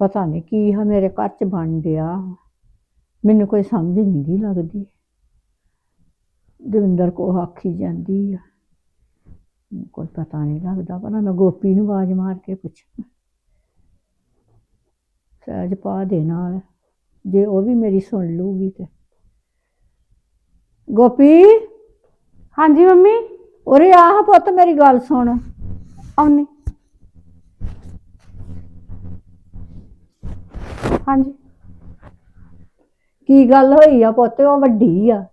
ਪਤਾ ਨਹੀਂ ਕੀ ਹੈ ਮੇਰੇ ਘਰ ਚ ਬਣ ਡਿਆ। ਮੈਨੂੰ ਕੋਈ ਸਮਝ ਨਹੀਂ ਗਈ ਲੱਗਦੀ। ਦਵਿੰਦਰ ਕੋ ਆਖੀ ਜਾਂਦੀ ਆ। ਕੋਈ ਪਤਾ ਨਹੀਂ ਲੱਗਦਾ ਪਰ ਮੈਂ ਗੋਪੀ ਨੂੰ ਆਵਾਜ਼ ਮਾਰ ਕੇ ਪੁੱਛਾਂ। ਸਹਿਜ ਪਾ ਦੇ ਨਾਲ ਜੇ ਉਹ ਵੀ ਮੇਰੀ ਸੁਣ ਲੂਗੀ ਤੇ। ਗੋਪੀ? ਹਾਂਜੀ ਮੰਮੀ? ਉਰੇ ਆਹ ਪੁੱਤ ਮੇਰੀ ਗੱਲ ਸੁਣ। ਆਉਣੀ। ਹਾਂਜੀ। ਕੀ ਗੱਲ ਹੋਈ ਆ ਪੁੱਤ? ਉਹ ਵੱਡੀ ਆ।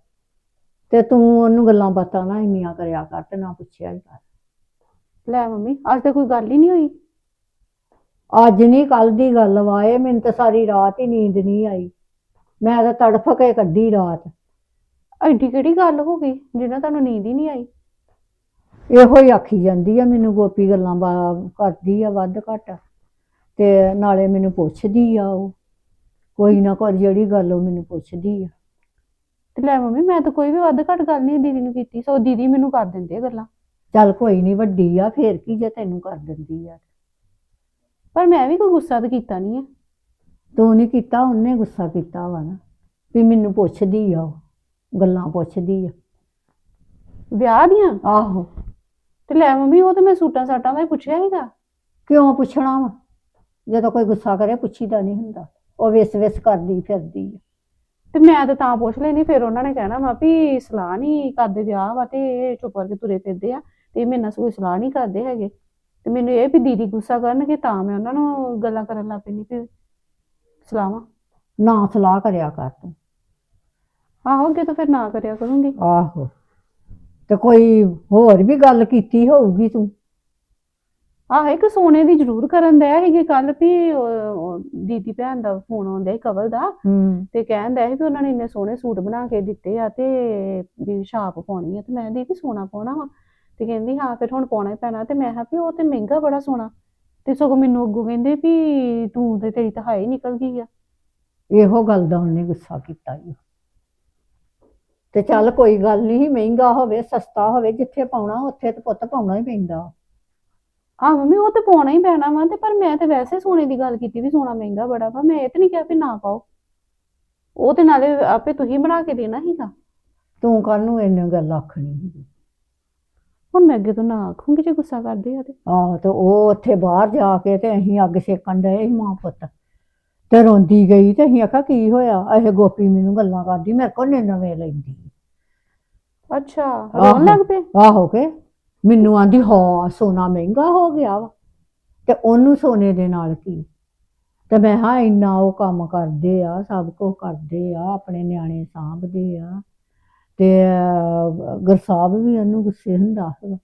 ਤੇ ਤੂੰ ਉਹਨੂੰ ਗੱਲਾਂ ਬਾਤਾਂ ਨਾ ਇੰਨੀਆਂ ਕਰਿਆ ਕਰ ਤੇ ਨਾ ਪੁੱਛਿਆ ਹੀ ਕਰ। ਲੈ ਮੰਮੀ ਅੱਜ ਤੇ ਕੋਈ ਗੱਲ ਹੀ ਨਹੀਂ ਹੋਈ। ਅੱਜ ਨਹੀਂ ਕੱਲ ਦੀ ਗੱਲ ਵਾਏ ਮੈਨੂੰ ਤਾਂ ਸਾਰੀ ਰਾਤ ਹੀ ਨੀਂਦ ਨਹੀਂ ਆਈ। ਮੈਂ ਤਾਂ ਤੜਫ ਕੇ ਕੱਢੀ ਰਾਤ। ਐਡੀ ਕਿਹੜੀ ਗੱਲ ਹੋ ਗਈ ਜਿਹਨਾਂ ਤੁਹਾਨੂੰ ਨੀਂਦ ਹੀ ਨਹੀਂ ਆਈ? ਇਹੋ ਹੀ ਆਖੀ ਜਾਂਦੀ ਆ ਮੈਨੂੰ ਗੋਪੀ ਗੱਲਾਂ ਬਾ- ਕਰਦੀ ਆ ਵੱਧ ਘੱਟ। ਤੇ ਨਾਲੇ ਮੈਨੂੰ ਪੁੱਛਦੀ ਆ ਉਹ। ਕੋਈ ਨਾ ਕੋਈ ਜਿਹੜੀ ਗੱਲ ਉਹ ਮੈਨੂੰ ਪੁੱਛਦੀ ਆ। ਤੇ ਲੈ ਮੰਮੀ ਮੈਂ ਤਾਂ ਕੋਈ ਵੀ ਵੱਧ ਘੱਟ ਗੱਲ ਨਹੀਂ ਦੀਦੀ ਨੂੰ ਕੀਤੀ ਸੋ ਦੀਦੀ ਮੈਨੂੰ ਕਰ ਦਿੰਦੇ ਆ ਗੱਲਾਂ। ਚੱਲ ਕੋਈ ਨਹੀਂ ਵੱਡੀ ਆ ਫੇਰ ਕੀ ਜੇ ਤੈਨੂੰ ਕਰ ਦਿੰਦੀ ਆ। ਪਰ ਮੈਂ ਵੀ ਕੋਈ ਗੁੱਸਾ ਤਾਂ ਕੀਤਾ ਨਹੀਂ ਹੈ ਤੂੰ ਨਹੀਂ ਕੀਤਾ ਉਹਨੇ ਗੁੱਸਾ ਕੀਤਾ ਵਾ ਨਾ ਵੀ ਮੈਨੂੰ ਪੁੱਛਦੀ ਆ ਉਹ ਗੱਲਾਂ ਪੁੱਛਦੀ ਆ। ਵਿਆਹ ਦੀਆਂ? ਆਹੋ। ਤੇ ਲੈ ਮੰਮੀ ਉਹ ਤਾਂ ਮੈਂ ਸੂਟਾਂ ਸਾਟਾਂ ਦਾ ਹੀ ਪੁੱਛਿਆ ਹੈਗਾ ਕਿਉਂ ਪੁੱਛਣਾ ਵਾ? ਜਦੋਂ ਕੋਈ ਗੁੱਸਾ ਕਰੇ ਪੁੱਛੀਦਾ ਨਹੀਂ ਹੁੰਦਾ। ਉਹ ਵਿਸ ਵਿਸ ਕਰਦੀ ਫਿਰਦੀ। ਆ ਤੇ ਮੈਂ ਤਾਂ ਤਾਂ ਪੁੱਛ ਲੈਣੀ ਫਿਰ ਉਹਨਾਂ ਨੇ ਕਹਿਣਾ ਵਾ ਵੀ ਸਲਾਹ ਨਹੀਂ ਕਰਦੇ ਵਿਆਹ ਵਾ ਤੇ ਇਹ ਚੁੱਪ ਕਰਕੇ ਤੁਰੇ ਫਿਰਦੇ ਆ ਤੇ ਇਹ ਮੇਰੇ ਨਾਲ ਕੋਈ ਸਲਾਹ ਨਹੀਂ ਕਰਦੇ ਹੈਗੇ। ਤੇ ਮੈਨੂੰ ਇਹ ਵੀ ਦੀਦੀ ਗੁੱਸਾ ਕਰਨਗੇ ਤਾਂ ਮੈਂ ਉਹਨਾਂ ਨੂੰ ਗੱਲਾਂ ਕਰਨ ਲੱਗ ਪੈਂਦੀ ਵੀ ਸਲਾਹਾਂ। ਨਾ ਸਲਾਹ ਕਰਿਆ ਕਰ ਤੂੰ। ਆਹੋ ਅੱਗੇ ਤਾਂ ਫਿਰ ਨਾ ਕਰਿਆ ਕਰੂੰਗੀ। ਆਹੋ। ਤੇ ਕੋਈ ਹੋਰ ਵੀ ਗੱਲ ਕੀਤੀ ਹੋਊਗੀ ਤੂੰ? ਆਹ ਇੱਕ ਸੋਨੇ ਦੀ ਜ਼ਰੂਰ ਕਰਨ ਦਿਆ ਸੀਗੇ ਕੱਲ ਵੀ ਦੀਦੀ ਭੈਣ ਦਾ ਫੋਨ ਆਉਂਦਾ ਸੀ ਕਵਲ ਦਾ ਹੂੰ। ਤੇ ਕਹਿੰਦਾ ਸੀ ਵੀ ਉਹਨਾਂ ਨੇ ਇੰਨੇ ਸੋਹਣੇ ਸੂਟ ਬਣਾ ਕੇ ਦਿੱਤੇ ਆ ਤੇ ਵੀ ਛਾਪ ਪਾਉਣੀ ਆ ਤੇ ਮੈਂ ਦੀਦੀ ਸੋਨਾ ਪਾਉਣਾ ਵਾ। ਤੇ ਕਹਿੰਦੀ ਹਾਂ ਫਿਰ ਹੁਣ ਪਾਉਣਾ ਹੀ ਪੈਣਾ ਤੇ ਮੈਂ ਕਿਹਾ ਵੀ ਉਹ ਤੇ ਮਹਿੰਗਾ ਬੜਾ ਸੋਨਾ ਤੇ ਸਗੋਂ ਮੈਨੂੰ ਅੱਗੋਂ ਕਹਿੰਦੇ ਵੀ ਤੂੰ ਤੇ ਤੇਰੀ ਤਾਂ ਹਾਈ ਨਿਕਲ ਗਈ ਆ। ਇਹੋ ਗੱਲ ਦਾ ਉਹਨੇ ਗੁੱਸਾ ਕੀਤਾ ਈ। ਤੇ ਚੱਲ ਕੋਈ ਗੱਲ ਨਹੀਂ ਮਹਿੰਗਾ ਹੋਵੇ ਸਸਤਾ ਹੋਵੇ ਜਿੱਥੇ ਪਾਉਣਾ ਉੱਥੇ ਤੇ ਪੁੱਤ ਪਾਉਣਾ ਹੀ ਪੈਂਦਾ। ਆਹ ਮੰਮੀ ਉਹ ਤੇ ਪਾਉਣਾ ਹੀ ਪੈਣਾ ਵਾ ਤੇ ਪਰ ਮੈਂ ਤੇ ਵੈਸੇ ਸੋਨੇ ਦੀ ਗੱਲ ਕੀਤੀ ਵੀ ਸੋਨਾ ਮਹਿੰਗਾ ਬੜਾ ਵਾ ਮੈਂ ਇਹ ਤੇ ਨਹੀਂ ਕਿਹਾ ਵੀ ਨਾ ਪਾਓ। ਉਹ ਤੇ ਨਾਲੇ ਆਪੇ ਤੁਸੀਂ ਬਣਾ ਕੇ ਦੇਣਾ ਸੀਗਾ। ਤੂੰ ਕਾਹਨੂੰ ਇੰਨੀ ਗੱਲ ਆਖਣੀ ਸੀ? ਹੁਣ ਮੈਂ ਅੱਗੇ ਤੋਂ ਨਾ ਆਖੂੰਗੀ ਜੇ ਗੁੱਸਾ ਕਰਦੇ ਆ ਤੇ। ਆਹੋ ਤੇ ਉਹ ਉੱਥੇ ਬਾਹਰ ਜਾ ਕੇ ਤੇ ਅਸੀਂ ਅੱਗ ਸੇਕਣ ਡਏ ਸੀ ਮਾਂ ਪੁੱਤ। ਤੇ ਰੋਂਦੀ ਗਈ ਤੇ ਅਸੀਂ ਆਖਿਆ ਕੀ ਹੋਇਆ? ਇਹ ਗੋਪੀ ਮੈਨੂੰ ਗੱਲਾਂ ਕਰਦੀ ਮੇਰੇ ਕੋਲ ਨੇ ਨਵੇਂ ਲੈਂਦੀ। ਅੱਛਾ ਰੋਣ ਲੱਗ ਪਏ? ਆਹੋ ਕੇ? ਮੈਨੂੰ ਆਂਦੀ ਹਾਂ ਸੋਨਾ ਮਹਿੰਗਾ ਹੋ ਗਿਆ ਵਾ। ਤੇ ਉਹਨੂੰ ਸੋਨੇ ਦੇ ਨਾਲ ਕੀ? ਤੇ ਮੈਂ ਹਾਂ ਇੰਨਾ ਉਹ ਕੰਮ ਕਰਦੇ ਆ ਸਭ ਕੁਝ ਕਰਦੇ ਆ ਆਪਣੇ ਨਿਆਣੇ ਸਾਂਭਦੇ ਆ। ਤੇ ਅਹ, ਗੁਰਸਾਹਿਬ ਵੀ ਉਹਨੂੰ ਗੁੱਸੇ ਹੁੰਦਾ ਹੈਗਾ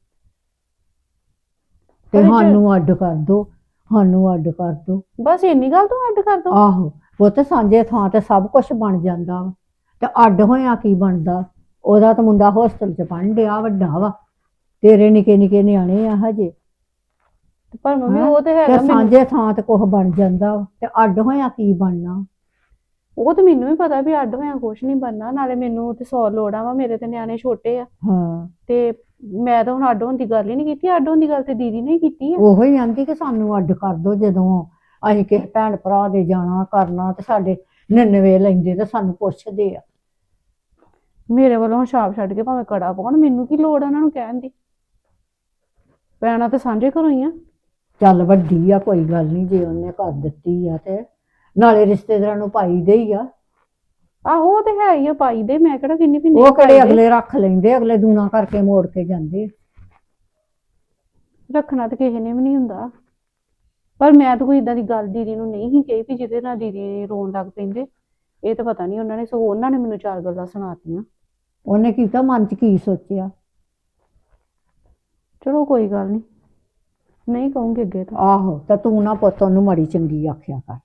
ਤੇ ਸਾਨੂੰ ਅੱਡ ਕਰ ਦੋ ਸਾਨੂੰ ਅੱਡ ਕਰ ਦੋ। ਬਸ ਇੰਨੀ ਗੱਲ ਤੋਂ ਅੱਡ ਕਰ ਦੋ। ਆਹੋ ਉਹ ਤੇ ਸਾਂਝੇ ਥਾਂ ਤੇ ਸਭ ਕੁਝ ਬਣ ਜਾਂਦਾ ਤੇ ਅੱਡ ਹੋਇਆ ਕੀ ਬਣਦਾ? ਉਹਦਾ ਤਾਂ ਮੁੰਡਾ ਹੋਸਟਲ 'ਚ ਪੜ੍ਹਨ ਡਿਆ ਵੱਡਾ ਵਾ। ਤੇਰੇ ਨਿੱਕੇ ਨਿੱਕੇ ਨਿਆਣੇ ਆ ਹਜੇ। ਪਰ ਮੰਮੀ? ਉਹ ਤੇ ਤੇ ਹੈਗਾ ਮੈਨੂੰ। ਸਾਂਝੇ ਥਾਂ ਤੇ ਕੁਝ ਬਣ ਜਾਂਦਾ ਵਾ। ਤੇ ਅੱਡ ਹੋਇਆ ਕੀ ਬਣਨਾ? ਉਹ ਤੇ ਮੈਨੂੰ ਵੀ ਪਤਾ ਵੀ ਅੱਡ ਹੋਇਆ ਕੁਛ ਨਹੀਂ ਬਣਨਾ। ਨਾਲੇ ਮੈਨੂੰ ਤੇ ਸੌ ਲੋੜਾਂ ਵਾ ਮੇਰੇ ਤੇ ਨਿਆਣੇ ਛੋਟੇ ਆ। ਹਾਂ। ਤੇ ਮੈਂ ਤਾਂ ਹੁਣ ਅੱਡ ਹੋਣ ਦੀ ਗੱਲ ਹੀ ਨਹੀਂ ਕੀਤੀ। ਅੱਡ ਹੋਣ ਦੀ ਗੱਲ ਤੇ ਦੀਦੀ ਨੇ ਹੀ ਕੀਤੀ ਆ। ਉਹੋ ਹੀ ਆਂਦੀ ਕਿ ਸਾਨੂੰ ਅੱਡ ਕਰ ਦੋ ਜਦੋਂ ਅਸੀਂ ਕਿਸੇ ਭੈਣ ਭਰਾ ਦੇ ਜਾਣਾ ਕਰਨਾ ਤੇ ਸਾਡੇ ਨਨਵੇ ਲੈਂਦੇ ਤੇ ਸਾਨੂੰ ਪੁੱਛਦੇ ਆ। ਮੇਰੇ ਵੱਲੋਂ ਹੁਣ ਛਾਪ ਛੱਡ ਕੇ ਭਾਵੇਂ ਕੜਾ ਪਾਉਣ ਮੈਨੂੰ ਕੀ ਲੋੜ ਆ ਉਹਨਾਂ ਨੂੰ ਕਹਿਣ ਦੀ? ਪੈਣਾ ਤੇ ਸਾਂਝੇ ਘਰੋਂ ਹੀ ਆ। ਚੱਲ ਵੱਡੀ ਆ ਕੋਈ ਗੱਲ ਨਹੀਂ ਜੇ ਉਹਨੇ ਕਰ ਦਿੱਤੀ ਆ ਤੇ ਨਾਲੇ ਰਿਸ਼ਤੇਦਾਰਾਂ ਨੂੰ ਪਾਈ ਦੇ ਹੀ ਆ। ਆਹੋ ਉਹ ਤੇ ਹੈ ਹੀ ਆ ਪਾਈ ਦੇ ਮੈਂ ਕਿਹੜਾ ਕਿੰਨੀ ਵੀ ਉਹ ਕਿਹੜੇ ਅਗਲੇ ਰੱਖ ਲੈਂਦੇ ਅਗਲੇ ਦੂਣਾ ਕਰਕੇ ਮੋੜ ਕੇ ਜਾਂਦੇ ਰੱਖਣਾ ਤੇ ਕਿਸੇ ਨੇ ਵੀ ਨਹੀਂ ਹੁੰਦਾ। ਪਰ ਮੈਂ ਤਾਂ ਕੋਈ ਇਦਾਂ ਦੀ ਗੱਲ ਦੀਦੀ ਨੂੰ ਨਹੀਂ ਹੀ ਕਹੀ ਵੀ ਜਿਹਦੇ ਨਾਲ ਦੀਦੀ ਰੋਣ ਲੱਗ ਪੈਂਦੇ। ਇਹ ਤਾਂ ਪਤਾ ਨਹੀਂ ਉਹਨਾਂ ਨੇ ਸਗੋਂ ਉਹਨਾਂ ਨੇ ਮੈਨੂੰ ਚਾਰ ਗੱਲਾਂ ਸੁਣਾਤੀਆਂ। ਉਹਨੇ ਕੀਤਾ ਮਨ ਚ ਕੀ ਸੋਚਿਆ? ਚਲੋ ਕੋਈ ਗੱਲ ਨਹੀਂ ਨਹੀਂ ਕਹੂੰਗੀ ਅੱਗੇ ਤੋਂ। ਆਹੋ ਤਾਂ ਤੂੰ ਨਾ ਪੁੱਤ ਉਹਨੂੰ ਮੜੀ ਚੰਗੀ ਆਖਿਆ ਕਰ।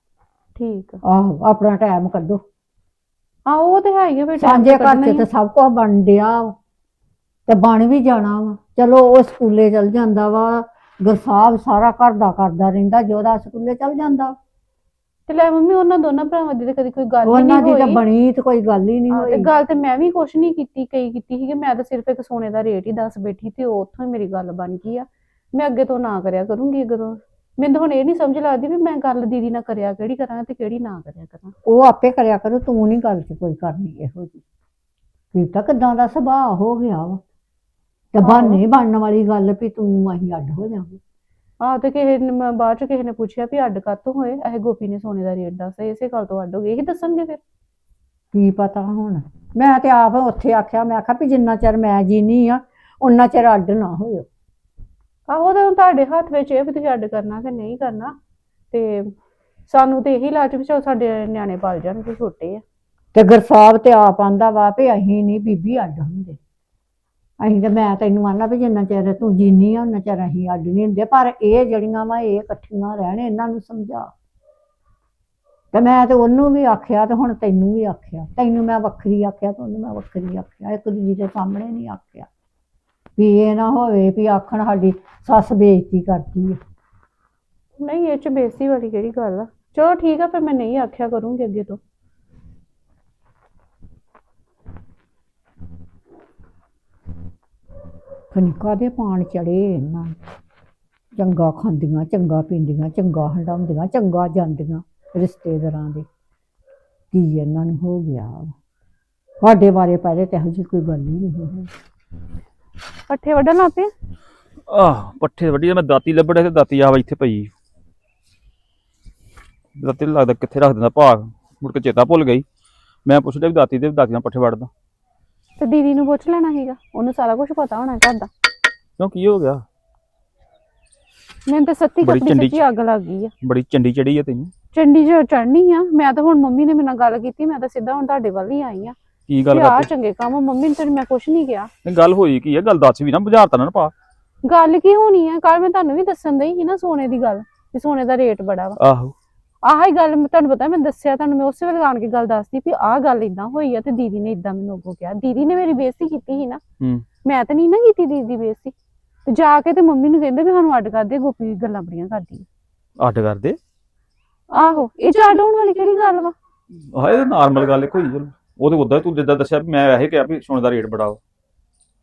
ਠੀਕ ਆ। ਆਹੋ ਆਪਣਾ ਟਾਈਮ ਕੱਢੋ। ਆ ਉਹ ਤੇ ਹੈ ਹੀ ਆ time ਸਾਂਝੇ ਤਾਂ ਘਰ ਚ ਤੇ। ਸਭ ਕੁਝ ਬਣ ਡਿਆ ਵਾ। ਤੇ ਬਣ ਵੀ ਜਾਣਾ ਵਾ। ਚਲੋ ਉਹ ਸਕੂਲੇ ਚਲ ਜਾਂਦਾ ਵਾ। ਗੁਰਸਾਹਿਬ ਸਾਰਾ ਘਰ ਦਾ ਕਰਦਾ ਰਹਿੰਦਾ ਜੋਦਾ ਸਕੂਲੇ ਚਲ ਜਾਂਦਾ। ਤੇ ਲੈ ਮੰਮੀ ਉਹਨਾਂ ਦੋਨਾਂ ਭਰਾਵਾਂ ਦੀ ਤਾਂ ਕਦੀ ਕੋਈ ਗੱਲ ਹੀ ਉਹਨਾਂ ਨਹੀਂ ਦੀ ਤਾਂ ਹੋਈ। ਬਣੀ ਤੇ ਕੋਈ ਗੱਲ ਹੀ ਨਹੀਂ ਹਾਂ, ਤੇ ਹੋਈ ਗੱਲ ਤੇ ਮੈਂ ਵੀ ਕੁਛ ਨਹੀਂ ਕੀਤੀ ਕਈ ਕੀਤੀ ਸੀ ਕਿ ਮੈਂ ਤਾਂ ਸਿਰਫ ਇੱਕ ਸੋਨੇ ਦਾ ਰੇਟ ਹੀ ਦੱਸ ਬੈਠੀ ਤੇ ਉੱਥੋਂ ਹੀ ਮੇਰੀ ਗੱਲ ਬਣ ਗਈ ਆ। ਮੈਂ ਅੱਗੇ ਤੋਂ ਨਾ ਕਰਿਆ ਕਰੂੰਗੀ ਅੱਗੇ ਤੋਂ। ਮੈਨੂੰ ਹੁਣ ਇਹ ਨਹੀਂ ਸਮਝ ਲੱਗਦੀ ਵੀ ਮੈਂ ਗੱਲ ਦੀਦੀ ਨਾਲ ਕਰਿਆ ਕਿਹੜੀ ਕਰਾਂ ਤੇ ਕਿਹੜੀ ਨਾ ਕਰਿਆ ਕਰਾਂ। ਉਹ ਆਪੇ ਕਰਿਆ ਕਰੂ ਤੂੰ ਨਹੀਂ ਗੱਲ ਚ ਕੋਈ ਕਰਨੀ ਇਹੋ ਜੀ ਕੀ ਤਾਂ ਕਿਦਾਂ ਦਾ ਸੁਭਾਅ ਹੋ ਗਿਆ ਵਾ। ਤੇ ਬਹਾਨੇ ਬਣਨ ਵਾਲੀ ਗੱਲ ਵੀ ਤੂੰ ਅਸੀਂ ਅੱਡ ਹੋ ਜਾਵਾਂਗੇ ਆਹ ਤੇ ਕਿਸੇ ਨੇ ਮੈਂ ਬਾਅਦ ਚ ਕਿਸੇ ਨੇ ਪੁੱਛਿਆ ਵੀ ਅੱਡ ਕਾਤੋਂ ਹੋਏ? ਇਹ ਗੋਪੀ ਨੇ ਸੋਨੇ ਦਾ ਰੇਟ ਦੱਸਿਆ ਇਸੇ ਗੱਲ ਤੋਂ ਅੱਡ ਹੋ ਗਏ। ਇਹੀ ਦੱਸਣਗੇ ਫਿਰ। ਕੀ ਪਤਾ ਹੁਣ? ਮੈਂ ਤੇ ਆਪ ਉੱਥੇ ਆਖਿਆ ਮੈਂ ਆਖਿਆ ਵੀ ਜਿੰਨਾ ਚਿਰ ਮੈਂ ਜੀਨੀ ਆ ਉਹਨਾਂ ਚਿਰ ਅੱਡ ਨਾ ਹੋਇਓ। ਆਹੋ ਤੇ ਹੁਣ ਤੁਹਾਡੇ ਹੱਥ ਵਿੱਚ ਇਹ ਵੀ ਤੁਸੀਂ ਅੱਡ ਕਰਨਾ ਕਿ ਨਹੀਂ ਕਰਨਾ? ਤੇ ਸਾਨੂੰ ਤੇ ਇਹੀ ਲਾਲਚ ਵੀ ਚਲੋ ਸਾਡੇ ਨਿਆਣੇ ਪਲ ਜਾਣਗੇ ਛੋਟੇ ਆ। ਤੇ ਗਰਸਾਬ ਤੇ ਆਪ ਆਂਦਾ ਵਾ ਵੀ ਅਸੀਂ ਨਹੀਂ ਬੀਬੀ ਅੱਡ ਹੁੰਦੇ। ਅਸੀਂ ਤੇ ਮੈਂ ਤੈਨੂੰ ਆਨਾ ਵੀ ਜਿੰਨਾ ਚਿਰ ਤੂੰ ਜੀਨੀ ਆ ਉਹਨਾਂ ਚਿਰ ਅਸੀਂ ਅੱਡ ਨਹੀਂ ਹੁੰਦੇ, ਪਰ ਇਹ ਜਿਹੜੀਆਂ ਵਾ ਇਹ ਇਕੱਠੀਆਂ ਰਹਿਣ, ਇਹਨਾਂ ਨੂੰ ਸਮਝਾ। ਤੇ ਮੈਂ ਤੇ ਉਹਨੂੰ ਵੀ ਆਖਿਆ ਤੇ ਹੁਣ ਤੈਨੂੰ ਵੀ ਆਖਿਆ। ਤੈਨੂੰ ਮੈਂ ਵੱਖਰੀ ਆਖਿਆ ਤੇ ਉਹਨੂੰ ਮੈਂ ਵੱਖਰੀ ਆਖਿਆ। ਇੱਕ ਦੂਜੀ ਦੇ ਸਾਹਮਣੇ ਨਹੀਂ ਆਖਿਆ। ਵੀ ਇਹ ਨਾ ਹੋਵੇ ਵੀ ਆਖਣ ਸਾਡੀ ਸੱਸ ਬੇਇੱਜ਼ਤੀ ਕਰਦੀ ਹੈ ਨਹੀਂ, ਇਹ ਚ ਬੇਸੀ ਵਾਲੀ ਕਿਹੜੀ ਗੱਲ ਆ? ਚਲੋ ਠੀਕ ਆ, ਫਿਰ ਮੈਂ ਨਹੀਂ ਆਖਿਆ ਕਰੂੰਗੀ ਅੱਗੇ ਤੋਂ। ਕਨਿਕਾ ਦੇ ਪਾਣ ਚੜੇ ਇਹਨਾਂ ਨੂੰ। ਚੰਗਾ ਖਾਂਦੀਆਂ ਚੰਗਾ ਪੀਂਦੀਆਂ ਚੰਗਾ ਹੰਡਾਉਂਦੀਆਂ ਚੰਗਾ ਜਾਂਦੀਆਂ ਰਿਸ਼ਤੇਦਾਰਾਂ ਦੇ। ਕੀ ਇਹਨਾਂ ਨੂੰ ਹੋ ਗਿਆ। ਸਾਡੇ ਬਾਰੇ ਪਹਿਲੇ ਤੇ ਇਹੋ ਜਿਹੀ ਕੋਈ ਗੱਲ ਹੀ ਨਹੀਂ ਹੋਈ। ਪੱਠੇ ਵੱਢਣ ਲੱਗ ਪਏ? ਆਹ ਪੱਠੇ ਵੱਡੀ ਮੈਂ ਦਾਤੀ ਲੱਭੜਿਆ ਤੇ ਦਾਤੀ ਆ ਵਾ ਇੱਥੇ ਪਈ। ਦਾਤੀ ਲੱਗਦਾ ਕਿੱਥੇ ਰੱਖ ਦਿੰਦਾ ਭਾਗ ਮੁੜ ਕੇ ਚੇਤਾ ਭੁੱਲ ਗਈ। ਮੈਂ ਪੁੱਛ ਲਿਆ ਵੀ ਦਾਤੀ ਦੇ ਦਾਤੀ ਨਾਲ ਪੱਠੇ ਵੱਢਦਾ। ਤੇ ਦੀਦੀ ਨੂੰ ਪੁੱਛ ਲੈਣਾ ਸੀਗਾ। ਉਹਨੂੰ ਸਾਰਾ ਕੁਝ ਪਤਾ ਹੋਣਾ ਘਰ ਦਾ। ਕਿਉਂ ਕੀ ਹੋ ਗਿਆ? ਮੈਨੂੰ ਤਾਂ ਸੱਤੀ ਬੜੀ ਕੱਪੜੀ ਚੰਡੀ ਸੱਚੀ ਅੱਗ ਲੱਗ ਗਈ ਆ। ਬੜੀ ਚੰਡੀ ਚੜੀ ਆ ਤੈਨੂੰ? ਚੰਡੀ ਚ ਚੜਨੀ ਆ। ਮੈਂ ਤਾਂ ਹੁਣ ਮੰਮੀ ਨੇ ਮੇਰੇ ਨਾਲ ਗੱਲ ਕੀਤੀ ਮੈਂ ਤਾਂ ਸਿੱਧਾ ਹੁਣ ਤੁਹਾਡੇ ਵੱਲ ਹੀ ਆਈ ਆ। ਕੀ ਗੱਲ ਕਿ ਆ ਚੰਗੇ ਕੰਮ ਆ, ਮੰਮੀ ਨੇ ਤੈਨੂੰ ਮੈਂ ਕੁਝ ਨਹੀਂ ਕਿਹਾ। ਨਹੀਂ ਗੱਲ ਹੋਈ ਕੀ ਆ? ਗੱਲ ਦੱਸ ਵੀ ਨਾ ਬਾਜ਼ਾਰ ਤਾਂ ਨਾ ਪਾ। ਗੱਲ ਕੀ ਹੋਣੀ ਆ? ਕੱਲ ਮੈਂ ਤੁਹਾਨੂੰ ਵੀ ਦੱਸਣ ਦਈ ਸੀ ਨਾ ਸੋਨੇ ਦੀ ਗੱਲ ਵੀ ਸੋਨੇ ਦਾ ਰੇਟ ਬੜਾ ਵਾ। ਆਹੋ। ਆਹ ਹੀ ਗੱਲ ਮੈਂ ਤੁਹਾਨੂੰ ਪਤਾ ਮੈਂ ਦੱਸਿਆ ਤੁਹਾਨੂੰ ਮੈਂ ਉਸੇ ਵੇਲੇ ਆਣ ਕੇ ਗੱਲ ਦੱਸਦੀ ਵੀ ਆਹ ਗੱਲ ਇਦਾਂ ਹੋਈ ਆ ਤੇ ਦੀਦੀ ਨੇ ਇਦਾਂ ਮੈਨੂੰ ਅੱਗੋਂ ਕਿਹਾ। ਦੀਦੀ ਨੇ ਮੇਰੀ ਬੇਇੱਜ਼ਤੀ ਕੀਤੀ ਸੀ ਨਾ। ਮੈਂ ਤਾਂ ਨਹੀਂ ਨਾ ਕੀਤੀ ਦੀਦੀ ਦੀ ਬੇਇੱਜ਼ਤੀ। ਤੇ ਜਾ ਕੇ ਤੇ ਮੰਮੀ ਨੂੰ ਕਹਿੰਦੇ ਵੀ ਸਾਨੂੰ ਅੱਡ ਕਰ ਦੇ ਗੋਪੀ ਗੱਲਾਂ ਬੜੀਆਂ ਕਰਦੀ ਆ। ਅੱਡ ਕਰਦੇ ਆਹੋ ਇਹ ਚ ਅੱਡ ਹੋਣ ਵਾਲੀ ਕਿਹੜੀ ਗੱਲ ਵਾ? ਆਹ ਇਹ ਤਾਂ ਨਾਰਮਲ ਗੱਲ ਹੈ ਕੋਈ ਚਲੋ ਉਹ ਤੇ ਉਦਾਂ ਤੂੰ ਜਿੱਦਾਂ ਦੱਸਿਆ ਵੀ ਮੈਂ ਵੈਸੇ ਕਿਹਾ ਵੀ ਸੋਨੇ ਦਾ ਰੇਟ ਬੜਾ ਵਾ।